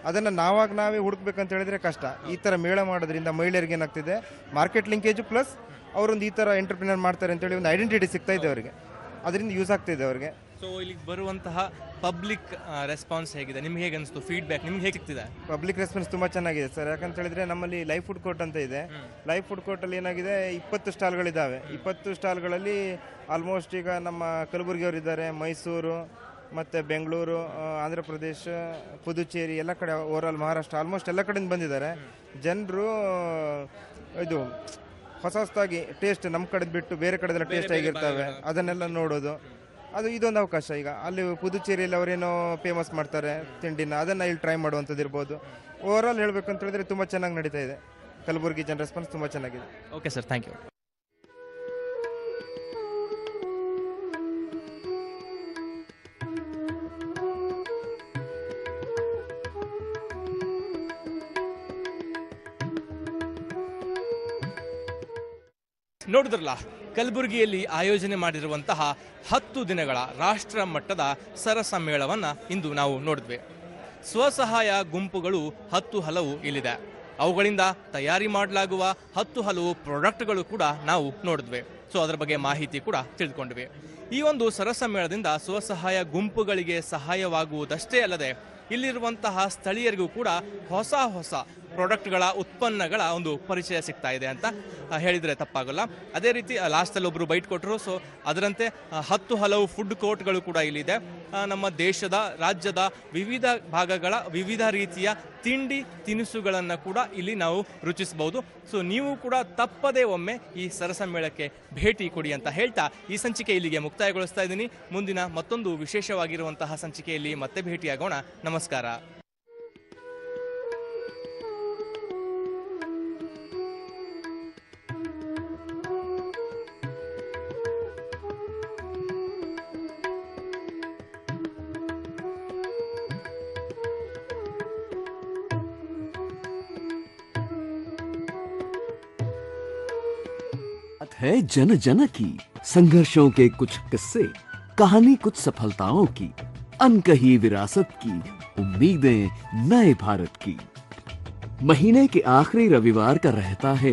ಅದನ್ನು ನಾವಾಗ ನಾವೇ ಹುಡುಕ್ಬೇಕಂತ ಹೇಳಿದ್ರೆ ಕಷ್ಟ. ಈ ಥರ ಮೇಳ ಮಾಡೋದ್ರಿಂದ ಮಹಿಳೆಯರಿಗೆ ಏನಾಗ್ತಿದೆ? ಮಾರ್ಕೆಟ್ ಲಿಂಕೇಜು ಪ್ಲಸ್ ಅವರೊಂದು ಈ ಥರ ಎಂಟರ್ಪ್ರಿನರ್ ಮಾಡ್ತಾರೆ ಅಂತೇಳಿ ಒಂದು ಐಡೆಂಟಿಟಿ ಸಿಗ್ತಾ ಇದೆ ಅವರಿಗೆ. ಅದರಿಂದ ಯೂಸ್ ಇದೆ ಅವರಿಗೆ. ಸೊ ಇಲ್ಲಿಗೆ ಬರುವಂತಹ ಪಬ್ಲಿಕ್ ರೆಸ್ಪಾನ್ಸ್ ಹೇಗಿದೆ? ನಿಮ್ಗೆ ಹೇಗೆ ಅನಿಸ್ತು? ಫೀಡ್ಬ್ಯಾಕ್ ನಿಮ್ಗೆ ಹೇಗೆ ಸಿಗ್ತಿದೆ? ಪಬ್ಲಿಕ್ ರೆಸ್ಪಾನ್ಸ್ ತುಂಬ ಚೆನ್ನಾಗಿದೆ ಸರ್. ಯಾಕಂತ ಹೇಳಿದ್ರೆ ನಮ್ಮಲ್ಲಿ ಲೈಫ್ ಫುಡ್ ಕೋರ್ಟ್ ಅಂತ ಇದೆ. ಲೈಫ್ ಫುಡ್ ಕೋರ್ಟಲ್ಲಿ ಏನಾಗಿದೆ? ಇಪ್ಪತ್ತು ಸ್ಟಾಲ್ಗಳಿದ್ದಾವೆ ಇಪ್ಪತ್ತು ಸ್ಟಾಲ್ಗಳಲ್ಲಿ ಆಲ್ಮೋಸ್ಟ್ ಈಗ ನಮ್ಮ ಕಲಬುರಗಿಯವರು ಇದ್ದಾರೆ ಮೈಸೂರು ಮತ್ತು ಬೆಂಗಳೂರು ಆಂಧ್ರ ಪ್ರದೇಶ ಪುದುಚೇರಿ ಎಲ್ಲ ಕಡೆ ಓವರಾಲ್ ಮಹಾರಾಷ್ಟ್ರ ಆಲ್ಮೋಸ್ಟ್ ಎಲ್ಲ ಕಡೆಯಿಂದ ಬಂದಿದ್ದಾರೆ. ಜನರು ಇದು ಹೊಸ ಹೊಸದಾಗಿ ಟೇಸ್ಟ್ ನಮ್ಮ ಕಡೆದು ಬಿಟ್ಟು ಬೇರೆ ಕಡೆದೆಲ್ಲ ಟೇಸ್ಟ್ ಆಗಿರ್ತವೆ. ಅದನ್ನೆಲ್ಲ ನೋಡೋದು. ಅದು ಇದೊಂದು ಅವಕಾಶ ಈಗ. ಅಲ್ಲಿ ಪುದುಚೇರಿಯಲ್ಲಿ ಅವರೇನೋ ಫೇಮಸ್ ಮಾಡ್ತಾರೆ ತಿಂಡಿನ ಅದನ್ನು ಇಲ್ಲಿ ಟ್ರೈ ಮಾಡುವಂಥದ್ದು ಇರ್ಬೋದು. ಓವರ್ ಹೇಳಬೇಕು ಅಂತ ಹೇಳಿದ್ರೆ ತುಂಬ ಚೆನ್ನಾಗಿ ನಡೀತಾ ಇದೆ. ಕಲಬುರಗಿ ಜನ ರೆಸ್ಪಾನ್ಸ್ ತುಂಬ ಚೆನ್ನಾಗಿದೆ. ಓಕೆ ಸರ್ ಥ್ಯಾಂಕ್ ಯು ನೋಡಿದ್ರಲ್ಲ, ಕಲಬುರಗಿಯಲ್ಲಿ ಆಯೋಜನೆ ಮಾಡಿರುವಂತಹ ಹತ್ತು ದಿನಗಳ ರಾಷ್ಟ್ರ ಮಟ್ಟದ ಸರಸಮ್ಮೇಳವನ್ನ ಇಂದು ನಾವು ನೋಡಿದ್ವಿ. ಸ್ವಸಹಾಯ ಗುಂಪುಗಳು ಹತ್ತು ಹಲವು ಇಲ್ಲಿದೆ. ಅವುಗಳಿಂದ ತಯಾರಿ ಮಾಡಲಾಗುವ ಹತ್ತು ಹಲವು ಪ್ರಾಡಕ್ಟ್ಗಳು ಕೂಡ ನಾವು ನೋಡಿದ್ವಿ. ಸೊ ಅದರ ಬಗ್ಗೆ ಮಾಹಿತಿ ಕೂಡ ತಿಳಿದುಕೊಂಡ್ವಿ. ಈ ಒಂದು ಸರಸಮ್ಮೇಳದಿಂದ ಸ್ವಸಹಾಯ ಗುಂಪುಗಳಿಗೆ ಸಹಾಯವಾಗುವುದಷ್ಟೇ ಅಲ್ಲದೆ, ಇಲ್ಲಿರುವಂತಹ ಸ್ಥಳೀಯರಿಗೂ ಕೂಡ ಹೊಸ ಹೊಸ ಪ್ರಾಡಕ್ಟ್ಗಳ ಉತ್ಪನ್ನಗಳ ಒಂದು ಪರಿಚಯ ಸಿಗ್ತಾ ಇದೆ ಅಂತ ಹೇಳಿದರೆ ತಪ್ಪಾಗಲ್ಲ. ಅದೇ ರೀತಿ ಲಾಸ್ಟಲ್ಲಿ ಒಬ್ಬರು ಬೈಟ್ ಕೊಟ್ಟರು ಸೊ ಅದರಂತೆ ಹತ್ತು ಹಲವು ಫುಡ್ ಕೋರ್ಟ್ಗಳು ಕೂಡ ಇಲ್ಲಿದೆ. ನಮ್ಮ ದೇಶದ, ರಾಜ್ಯದ ವಿವಿಧ ಭಾಗಗಳ ವಿವಿಧ ರೀತಿಯ ತಿಂಡಿ ತಿನಿಸುಗಳನ್ನು ಕೂಡ ಇಲ್ಲಿ ನಾವು ರುಚಿಸಬಹುದು. ಸೊ ನೀವು ಕೂಡ ತಪ್ಪದೇ ಒಮ್ಮೆ ಈ ಸರಸಮ್ಮೇಳಕ್ಕೆ ಭೇಟಿ ಕೊಡಿ ಅಂತ ಹೇಳ್ತಾ ಈ ಸಂಚಿಕೆ ಇಲ್ಲಿಗೆ ಮುಕ್ತಾಯಗೊಳಿಸ್ತಾ ಇದ್ದೀನಿ. ಮುಂದಿನ ಮತ್ತೊಂದು ವಿಶೇಷವಾಗಿರುವಂತಹ ಸಂಚಿಕೆಯಲ್ಲಿ ಮತ್ತೆ ಭೇಟಿಯಾಗೋಣ. ನಮಸ್ಕಾರ. जन जन की, संघर्षों के कुछ किस्से, कहानी कुछ सफलताओं की, अनकही विरासत की, उम्मीदें नए भारत की। महीने के आखिरी रविवार का रहता है